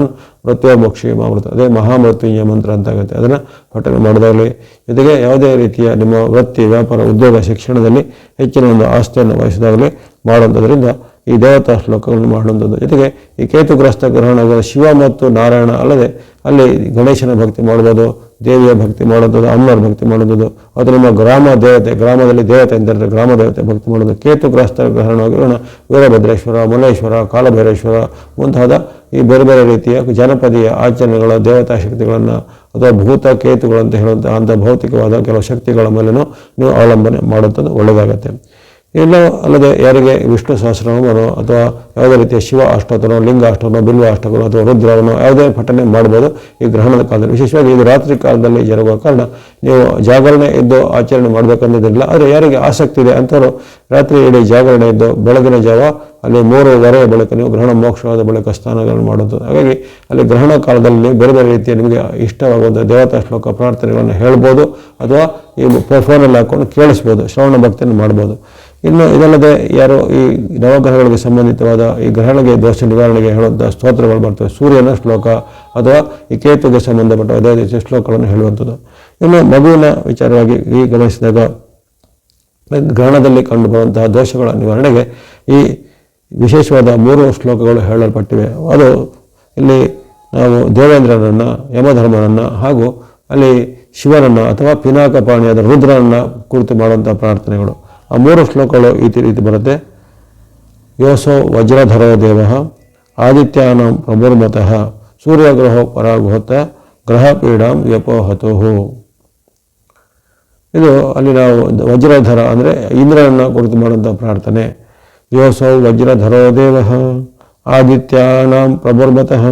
ಮೃತ್ಯು ಮೋಕ್ಷಿ ಮಾಮೃತ. ಅದೇ ಮಹಾಮೃತ್ಯುಂಜಯ ಮಂತ್ರ ಅಂತ ಆಗುತ್ತೆ. ಅದನ್ನು ಪಠನೆ ಮಾಡೋದಾಗಲಿ. ಜೊತೆಗೆ ಯಾವುದೇ ರೀತಿಯ ನಿಮ್ಮ ವೃತ್ತಿ, ವ್ಯಾಪಾರ, ಉದ್ಯೋಗ, ಶಿಕ್ಷಣದಲ್ಲಿ ಹೆಚ್ಚಿನ ಒಂದು ಆಸ್ತಿಯನ್ನು ವಹಿಸಿದಾಗಲಿ ಮಾಡುವಂಥದ್ರಿಂದ ಈ ದೇವತಾ ಶ್ಲೋಕಗಳನ್ನು ಮಾಡುವಂಥದ್ದು. ಜೊತೆಗೆ ಈ ಕೇತುಗ್ರಸ್ತ ಗ್ರಹಣ ಶಿವ ಮತ್ತು ನಾರಾಯಣ ಅಲ್ಲದೆ ಅಲ್ಲಿ ಗಣೇಶನ ಭಕ್ತಿ ಮಾಡ್ಬೋದು ದೇವಿಯ ಭಕ್ತಿ ಮಾಡೋದು ಅಮ್ಮರ ಭಕ್ತಿ ಮಾಡೋದು ಅದು ನಮ್ಮ ಗ್ರಾಮ ದೇವತೆ, ಗ್ರಾಮದಲ್ಲಿ ದೇವತೆ ಎಂದರೆ ಗ್ರಾಮ ದೇವತೆ ಭಕ್ತಿ ಮಾಡೋದು ಕೇತು ಗ್ರಹಸ್ಥ ಗ್ರಹಣವಾಗಿರೋಣ ವೀರಭದ್ರೇಶ್ವರ ಮುನೇಶ್ವರ ಕಾಲಭೈರೇಶ್ವರ ಮುಂತಾದ ಈ ಬೇರೆ ಬೇರೆ ರೀತಿಯ ಜನಪದೀಯ ಆಚರಣೆಗಳ ದೇವತಾ ಶಕ್ತಿಗಳನ್ನು ಅಥವಾ ಭೂತ ಕೇತುಗಳು ಅಂತ ಹೇಳುವಂತಹ ಅಂಥ ಭೌತಿಕವಾದ ಕೆಲವು ಶಕ್ತಿಗಳ ಮೇಲೆಯೂ ನೀವು ಅವಲಂಬನೆ ಮಾಡುವಂಥದ್ದು ಒಳ್ಳೆಯದಾಗತ್ತೆ. ಇನ್ನು ಅಲ್ಲದೆ ಯಾರಿಗೆ ವಿಷ್ಣು ಸಹಸ್ರನಾಮನೋ ಅಥವಾ ಯಾವುದೇ ರೀತಿಯ ಶಿವ ಅಷ್ಟೋತ್ತನೋ ಲಿಂಗ ಅಷ್ಟನೋ ಬಿಲ್ವ ಅಷ್ಟಕನೋ ಅಥವಾ ರುದ್ರವನೋ ಯಾವುದೇ ಪಠನೆ ಮಾಡ್ಬೋದು ಈ ಗ್ರಹಣದ ಕಾಲದಲ್ಲಿ. ವಿಶೇಷವಾಗಿ ಇದು ರಾತ್ರಿ ಕಾಲದಲ್ಲಿ ಜರುಗುವ ಕಾರಣ ನೀವು ಜಾಗರಣೆ ಇದ್ದು ಆಚರಣೆ ಮಾಡಬೇಕನ್ನೋದಿಲ್ಲ ಆದರೆ ಯಾರಿಗೆ ಆಸಕ್ತಿ ಇದೆ ಅಂಥವ್ರು ರಾತ್ರಿ ಇಡೀ ಜಾಗರಣೆ ಇದ್ದು ಬೆಳಗಿನ ಜಾವ ಅಲ್ಲಿ ಮೂರುವರೆಯ ಬಳಿಕ ನೀವು ಗ್ರಹಣ ಮೋಕ್ಷವಾದ ಬಳಿಕ ಸ್ಥಾನಗಳನ್ನು ಮಾಡೋದು ಹಾಗಾಗಿ ಅಲ್ಲಿ ಗ್ರಹಣ ಕಾಲದಲ್ಲಿ ಬೇರೆ ಬೇರೆ ರೀತಿಯ ನಿಮಗೆ ಇಷ್ಟವಾಗುವಂಥ ದೇವತಾ ಶ್ಲೋಕ ಪ್ರಾರ್ಥನೆಗಳನ್ನು ಹೇಳ್ಬೋದು ಅಥವಾ ಈ ಫೋನಲ್ಲಿ ಹಾಕೊಂಡು ಕೇಳಿಸ್ಬೋದು, ಶ್ರವಣ ಭಕ್ತಿಯನ್ನು ಮಾಡ್ಬೋದು. ಇನ್ನು ಇದಲ್ಲದೆ ಯಾರು ಈ ನವಗ್ರಹಗಳಿಗೆ ಸಂಬಂಧಿತವಾದ ಈ ಗ್ರಹಗಳಿಗೆ ದೋಷ ನಿವಾರಣೆಗೆ ಹೇಳುವಂಥ ಸ್ತೋತ್ರಗಳು ಬರ್ತವೆ. ಸೂರ್ಯನ ಶ್ಲೋಕ ಅಥವಾ ಈ ಕೇತುಗೆ ಸಂಬಂಧಪಟ್ಟ ಅದೇ ರೀತಿಯ ಶ್ಲೋಕಗಳನ್ನು ಹೇಳುವಂಥದ್ದು. ಇನ್ನು ಮಗುವಿನ ವಿಚಾರವಾಗಿ ಈ ಗಮನಿಸಿದಾಗ ಗ್ರಹಣದಲ್ಲಿ ಕಂಡುಬರುವಂತಹ ದೋಷಗಳ ನಿವಾರಣೆಗೆ ಈ ವಿಶೇಷವಾದ ಮೂರು ಶ್ಲೋಕಗಳು ಹೇಳಲ್ಪಟ್ಟಿವೆ. ಅದು ಇಲ್ಲಿ ನಾವು ದೇವೇಂದ್ರನನ್ನು, ಯಮಧರ್ಮನನ್ನು ಹಾಗೂ ಅಲ್ಲಿ ಶಿವನನ್ನು ಅಥವಾ ಪಿನಾಕಪಾಣಿಯಾದ ರುದ್ರನನ್ನು ಕುರಿತು ಮಾಡುವಂಥ ಪ್ರಾರ್ಥನೆಗಳು. ಆ ಮೂರು ಶ್ಲೋಕಗಳು ಈ ರೀತಿ ಬರುತ್ತೆ. ಯೋಸೋ ವಜ್ರಧರೋ ದೇವ ಆದಿತ್ಯಾನ ಪ್ರಭುರ್ಮತಃ ಸೂರ್ಯಗ್ರಹೋ ಪರಾಘೋತ ಗ್ರಹ ಪೀಡಾಂ ಇದು ಅಲ್ಲಿ ನಾವು ವಜ್ರಧರ ಅಂದರೆ ಇಂದ್ರನನ್ನು ಕುರಿತು ಮಾಡುವಂಥ ಪ್ರಾರ್ಥನೆ. ಯೋಸೌ ವಜ್ರಧರೋ ದೇವ ಆದಿತ್ಯಾನಾಂ ಪ್ರಭುರ್ಮತಃ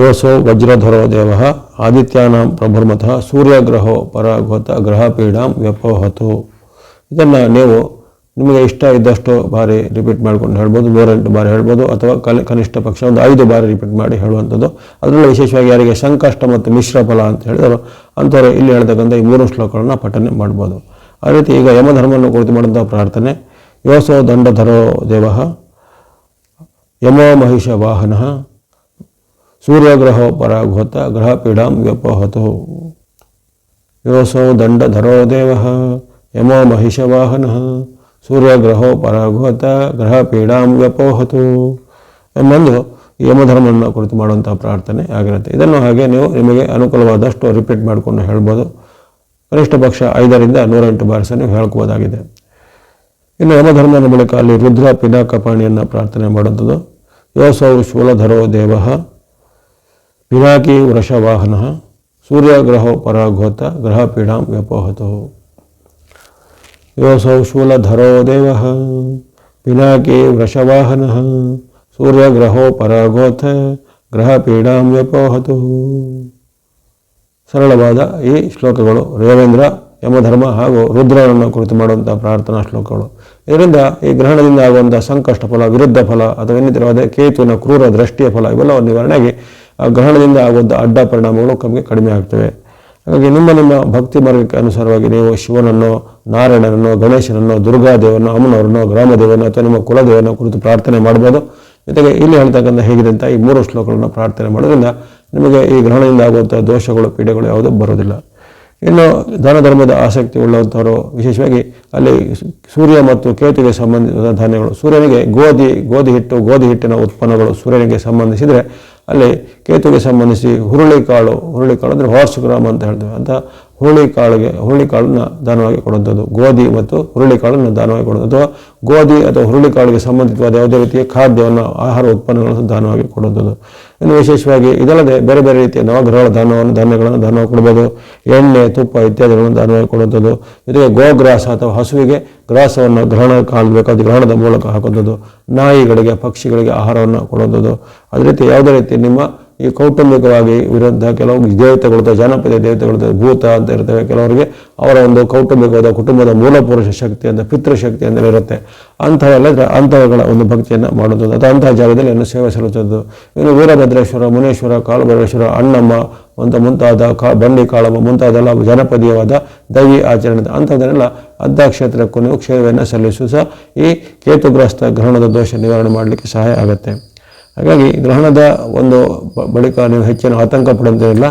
ಯೋಸೋ ವಜ್ರಧರೋ ದೇವ ಆದಿತ್ಯಾನಾಂ ಪ್ರಭುರ್ಮತಃ ಸೂರ್ಯಗ್ರಹೋ ಪರಾಘೋತ ಗ್ರಹಪೀಡಾಂ ವ್ಯಪೋಹತು. ಇದನ್ನು ನೀವು ನಿಮಗೆ ಇಷ್ಟ ಇದ್ದಷ್ಟು ಬಾರಿ ರಿಪೀಟ್ ಮಾಡ್ಕೊಂಡು ಹೇಳ್ಬೋದು, ನೂರೆಂಟು ಬಾರಿ ಹೇಳ್ಬೋದು, ಅಥವಾ ಕಲಿ, ಕನಿಷ್ಠ ಪಕ್ಷ ಒಂದು ಐದು ಬಾರಿ ರಿಪೀಟ್ ಮಾಡಿ ಹೇಳುವಂಥದ್ದು. ಅದರಲ್ಲೂ ವಿಶೇಷವಾಗಿ ಯಾರಿಗೆ ಸಂಕಷ್ಟ ಮತ್ತು ಮಿಶ್ರ ಫಲ ಅಂತ ಹೇಳಿದರು ಅಂಥವ್ರು ಇಲ್ಲಿ ಹೇಳ್ತಕ್ಕಂಥ ಈ ಮೂರು ಶ್ಲೋಕಗಳನ್ನು ಪಠನೆ ಮಾಡ್ಬೋದು. ಆ ರೀತಿ ಈಗ ಯಮಧರ್ಮವನ್ನು ಕುರಿತು ಮಾಡಿದಂಥ ಪ್ರಾರ್ಥನೆ, ಯೋಸೋ ದಂಡಧರೋ ದೇವ ಯಮೋ ಮಹಿಷ ವಾಹನ ಸೂರ್ಯಗ್ರಹೋ ಪರಾಘೋತ ಗ್ರಹ ಪೀಡಾಂ ವ್ಯಪೋಹತು. ಯೋಸೋ ದಂಡಧರೋ ದೇವ, ಯಮೋ ಮಹಿಷವಾಹನ, ಸೂರ್ಯಗ್ರಹೋ ಪರಾಘೋತ ಗ್ರಹ ಪೀಡಾಂ ವ್ಯಪೋಹತು. ಎಂಬಂದು ಯಮಧರ್ಮವನ್ನು ಕುರಿತು ಮಾಡುವಂಥ ಪ್ರಾರ್ಥನೆ ಆಗಿರುತ್ತೆ. ಇದನ್ನು ಹಾಗೆ ನೀವು ನಿಮಗೆ ಅನುಕೂಲವಾದಷ್ಟು ರಿಪೀಟ್ ಮಾಡಿಕೊಂಡು ಹೇಳ್ಬೋದು. ಕನಿಷ್ಠ ಪಕ್ಷ ಐದರಿಂದ ನೂರೆಂಟು ಬಾರಿ ಸಹ ನೀವು ಹೇಳ್ಕೋಬೋದಾಗಿದೆ. ಇನ್ನು ಯಮಧರ್ಮನ ಬಳಿಕ ಅಲ್ಲಿ ರುದ್ರ ಪಿನಾಕಪಾಣಿಯನ್ನು ಪ್ರಾರ್ಥನೆ ಮಾಡುವಂಥದ್ದು. ಯೋಸೌ ಶೂಲಧರೋ ದೇವ ಪಿನಾಕಿ ವೃಷವಾಹನ, ಸೂರ್ಯಗ್ರಹೋ ಪರಾಘೋತ ಗ್ರಹ ಪೀಡಾಂ ವ್ಯಪೋಹತು. ಯೋಸೌ ಶೂಲಧರೋ ದೇವ ಪಿನಾಕಿ ವೃಷವಾಹನ, ಸೂರ್ಯಗ್ರಹೋ ಪರಾಘೋತ ಗ್ರಹ ಪೀಡಾಂ ವ್ಯಪೋಹತು. ಸರಳವಾದ ಈ ಶ್ಲೋಕಗಳು ರೇವೇಂದ್ರ, ಯಮಧರ್ಮ ಹಾಗೂ ರುದ್ರನನ್ನು ಕುರಿತು ಮಾಡುವಂಥ ಪ್ರಾರ್ಥನಾ ಶ್ಲೋಕಗಳು. ಇದರಿಂದ ಈ ಗ್ರಹಣದಿಂದ ಆಗುವಂಥ ಸಂಕಷ್ಟ ಫಲ, ವಿರುದ್ಧ ಫಲ, ಅಥವಾ ಇನ್ನಿತರವಾದ ಕೇತುವಿನ ಕ್ರೂರ ದೃಷ್ಟಿಯ ಫಲ, ಇವೆಲ್ಲವನ್ನು ನಿವಾರಣೆಯಾಗಿ ಆ ಗ್ರಹಣದಿಂದ ಆಗುವಂಥ ಅಡ್ಡ ಪರಿಣಾಮಗಳು ಕಮ್ಮಿ ಕಡಿಮೆ ಆಗ್ತವೆ. ಹಾಗಾಗಿ ನಿಮ್ಮ ನಿಮ್ಮ ಭಕ್ತಿ ಮಾರ್ಗಕ್ಕೆ ಅನುಸಾರವಾಗಿ ನೀವು ಶಿವನನ್ನು, ನಾರಾಯಣನನ್ನು, ಗಣೇಶನನ್ನು ದುರ್ಗಾದೇವನೋ ಅಮ್ಮನವರನ್ನು ಗ್ರಾಮದೇವನೋ ಅಥವಾ ನಿಮ್ಮ ಕುಲದೇವನ ಕುರಿತು ಪ್ರಾರ್ಥನೆ ಮಾಡ್ಬೋದು ಜೊತೆಗೆ ಇಲ್ಲಿ ಹೇಳ್ತಕ್ಕಂಥ ಹೇಗಿದೆ ಅಂತ ಈ ಮೂರು ಶ್ಲೋಕಗಳನ್ನು ಪ್ರಾರ್ಥನೆ ಮಾಡೋದ್ರಿಂದ ನಿಮಗೆ ಈ ಗ್ರಹಣದಿಂದ ಆಗುವಂಥ ದೋಷಗಳು, ಪೀಡೆಗಳು ಯಾವುದೂ ಬರೋದಿಲ್ಲ ಇನ್ನು ದಾನ ಧರ್ಮದ ಆಸಕ್ತಿ ಉಳ್ಳವಂಥವರು ವಿಶೇಷವಾಗಿ ಅಲ್ಲಿ ಸೂರ್ಯ ಮತ್ತು ಕೇತುಗೆ ಸಂಬಂಧಿಸಿದ ಧಾನ್ಯಗಳು, ಸೂರ್ಯನಿಗೆ ಗೋಧಿ ಗೋಧಿ ಹಿಟ್ಟು, ಗೋಧಿ ಹಿಟ್ಟಿನ ಉತ್ಪನ್ನಗಳು ಸೂರ್ಯನಿಗೆ ಸಂಬಂಧಿಸಿದರೆ ಅಲ್ಲಿ ಕೇತುಗೆ ಸಂಬಂಧಿಸಿ ಹುರುಳಿಕಾಳು ಹುರುಳಿಕಾಳು ಅಂದರೆ ಹಾರ್ಸ್ ಗ್ರಾಮ್ ಅಂತ ಹೇಳ್ತೇವೆ. ಅಂತ ಹುರುಳಿ ಕಾಳಿಗೆ ಹುರುಳಿ ಕಾಳನ್ನು ದಾನವಾಗಿ ಕೊಡುವಂಥದ್ದು. ಗೋಧಿ ಮತ್ತು ಹುರುಳಿ ಕಾಳನ್ನು ದಾನವಾಗಿ ಕೊಡುವುದು ಅಥವಾ ಗೋಧಿ ಅಥವಾ ಹುರುಳಿ ಕಾಳಿಗೆ ಸಂಬಂಧಿತವಾದ ಯಾವುದೇ ರೀತಿಯ ಖಾದ್ಯವನ್ನು, ಆಹಾರ ಉತ್ಪನ್ನಗಳನ್ನು ದಾನವಾಗಿ ಕೊಡುವಂಥದ್ದು. ಇನ್ನು ವಿಶೇಷವಾಗಿ ಇದಲ್ಲದೆ ಬೇರೆ ಬೇರೆ ರೀತಿಯ ನವಗ್ರಹಗಳ ದಾನವನ್ನು, ಧಾನ್ಯಗಳನ್ನು ದಾನವಾಗಿ ಕೊಡಬಹುದು. ಎಣ್ಣೆ, ತುಪ್ಪ ಇತ್ಯಾದಿಗಳನ್ನು ದಾನವಾಗಿ ಕೊಡುವಂಥದ್ದು. ಜೊತೆಗೆ ಗೋಗ್ರಾಸ ಅಥವಾ ಹಸುವಿಗೆ ಗ್ರಾಸವನ್ನು ಗ್ರಹಣ ಕಾಲ ಬೇಕಾದ ಗ್ರಹಣದ ಮೂಲಕ ಹಾಕುವಂಥದ್ದು. ನಾಯಿಗಳಿಗೆ, ಪಕ್ಷಿಗಳಿಗೆ ಆಹಾರವನ್ನು ಕೊಡುವಂಥದ್ದು. ಅದೇ ರೀತಿ ಯಾವುದೇ ರೀತಿ ನಿಮ್ಮ ಈ ಕೌಟುಂಬಿಕವಾಗಿ ವಿರುದ್ಧ ಕೆಲವು ದೇವತೆಗಳು ಜನಪದ ದೇವತೆಗಳು ಭೂತ ಅಂತ ಇರ್ತವೆ. ಕೆಲವರಿಗೆ ಅವರ ಒಂದು ಕೌಟುಂಬಿಕವಾದ ಕುಟುಂಬದ ಮೂಲಪುರುಷ ಶಕ್ತಿ ಅಂತ ಪಿತೃಶಕ್ತಿ ಅಂತ ಇರುತ್ತೆ. ಅಂಥವೆಲ್ಲ ಅಂಥವುಗಳ ಒಂದು ಭಕ್ತಿಯನ್ನು ಮಾಡೋದು ಅಥವಾ ಅಂತಹ ಜಾಗದಲ್ಲಿ ಅನ್ನು ಸೇವೆ ಸಲ್ಲಿಸೋದು ಇನ್ನು ವೀರಭದ್ರೇಶ್ವರ, ಮುನೇಶ್ವರ ಕಾಲಭೈರೇಶ್ವರ ಅಣ್ಣಮ್ಮ, ಅಂತ ಮುಂತಾದ ಕಾ, ಬಂಡಿ ಕಾಳಮ್ಮ ಮುಂತಾದೆಲ್ಲ ಜನಪದೀಯವಾದ ದೈವಿ ಆಚರಣೆ. ಅಂಥದ್ದನ್ನೆಲ್ಲ ಅರ್ಧ ಕ್ಷೇತ್ರಕ್ಕೂ ನೀವು ಕ್ಷೇತ್ರವನ್ನು ಸಲ್ಲಿಸು ಸಹ ಈ ಕೇತುಗ್ರಸ್ತ ಗ್ರಹಣದ ದೋಷ ನಿವಾರಣೆ ಮಾಡಲಿಕ್ಕೆ ಸಹಾಯ ಆಗುತ್ತೆ. ಹಾಗಾಗಿ ಗ್ರಹಣದ ಒಂದು ಬಳಿಕ ನೀವು ಹೆಚ್ಚಿನ ಆತಂಕ ಪಡುವಂತಿಲ್ಲ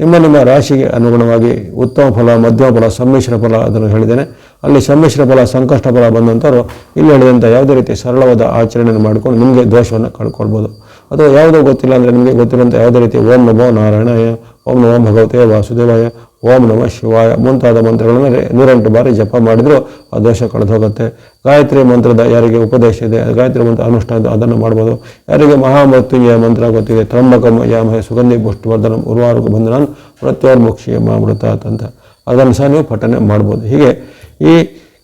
ನಿಮ್ಮ ನಿಮ್ಮ ರಾಶಿಗೆ ಅನುಗುಣವಾಗಿ ಉತ್ತಮ ಫಲ, ಮಧ್ಯಮ ಫಲ, ಸಮ್ಮಿಶ್ರ ಫಲ ಅದನ್ನು ಹೇಳಿದ್ದೇನೆ. ಅಲ್ಲಿ ಸಮ್ಮಿಶ್ರ ಫಲ, ಸಂಕಷ್ಟ ಫಲ ಬಂದಂಥವ್ರು ಇಲ್ಲಿ ಹೇಳಿದಂಥ ಯಾವುದೇ ರೀತಿ ಸರಳವಾದ ಆಚರಣೆಯನ್ನು ಮಾಡಿಕೊಂಡು ನಿಮಗೆ ದೋಷವನ್ನು ಕಳ್ಕೊಳ್ಬೋದು. ಅಥವಾ ಯಾವುದೋ ಗೊತ್ತಿಲ್ಲ ಅಂದರೆ ನಿಮಗೆ ಗೊತ್ತಿರುವಂಥ ಯಾವುದೇ ರೀತಿ ಓಂ ನಮೋ ನಾರಾಯಣಾಯ ಓಂ ನಮ ಭಗವತೆ ವಾಸುದೇವಾಯ, ಓಂ ನಮಃ ಶಿವಾಯ ಮುಂತಾದ ಮಂತ್ರಗಳನ್ನು ನೂರೆಂಟು ಬಾರಿ ಜಪ ಮಾಡಿದರೂ ಆ ದೋಷ ಕಳೆದು ಹೋಗುತ್ತೆ. ಗಾಯತ್ರಿ ಮಂತ್ರದ ಯಾರಿಗೆ ಉಪದೇಶ ಇದೆ, ಗಾಯತ್ರಿ ಮಂತ್ರ ಅನುಷ್ಠಾನ ಅದನ್ನು ಮಾಡ್ಬೋದು. ಯಾರಿಗೆ ಮಹಾಮೃತ್ಯುಂಜಯ ಮಂತ್ರ ಗೊತ್ತಿದೆ ತ್ರಂಬಕಂ ಯಾಮಹೆ ಸುಗಂಧಿ ಪುಷ್ಟವರ್ಧನ ಉರ್ವಾರು ಬಂದು ಬಂಧನ ಪ್ರತ್ಯೋರ್ಮುಕ್ಷಿಯ ಮಾಮೃತ ಅಂತ ಅದನ್ನು ಸಹ ನೀವು ಪಠನೆ ಮಾಡ್ಬೋದು. ಹೀಗೆ ಈ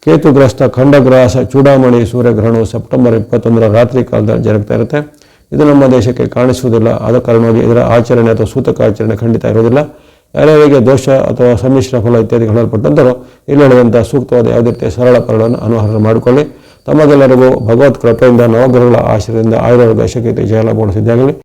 ಕೇತುಗ್ರಸ್ತ ಖಂಡಗ್ರಾಸ ಚೂಡಾಮಣಿ ಸೂರ್ಯಗ್ರಹಣವು ಸೆಪ್ಟೆಂಬರ್ ಇಪ್ಪತ್ತೊಂದರ ರಾತ್ರಿ ಕಾಲದಲ್ಲಿ ಜರುಗ್ತಾ ಇರುತ್ತೆ. ಇದು ನಮ್ಮ ದೇಶಕ್ಕೆ ಕಾಣಿಸುವುದಿಲ್ಲ. ಆದ ಕಾರಣವಾಗಿ ಇದರ ಆಚರಣೆ ಅಥವಾ ಸೂತಕ ಆಚರಣೆ ಖಂಡಿತ ಇರೋದಿಲ್ಲ ಯಾರ್ಯಾರಿಗೆ ದೋಷ ಅಥವಾ ಸಮ್ಮಿಶ್ರ ಫಲ ಇತ್ಯಾದಿ ಹೇಳಲ್ಪಟ್ಟಂತರೂ ಇಲ್ಲಿ ಹೇಳಿದಂಥ ಸೂಕ್ತವಾದ ಯಾವುದೇ ರೀತಿಯ ಸರಳ ಫಲಗಳನ್ನು ಅನುಹಾರ ಮಾಡಿಕೊಳ್ಳಿ. ತಮಗೆಲ್ಲರಿಗೂ ಭಗವತ್ ಕೃಪೆಯಿಂದ, ನವಗ್ರಹಗಳ ಆಶ್ರಯದಿಂದ ಆಯುರ್ವೇದ ಶಕ್ತಿ ಸಿದ್ಧಾಗಲಿ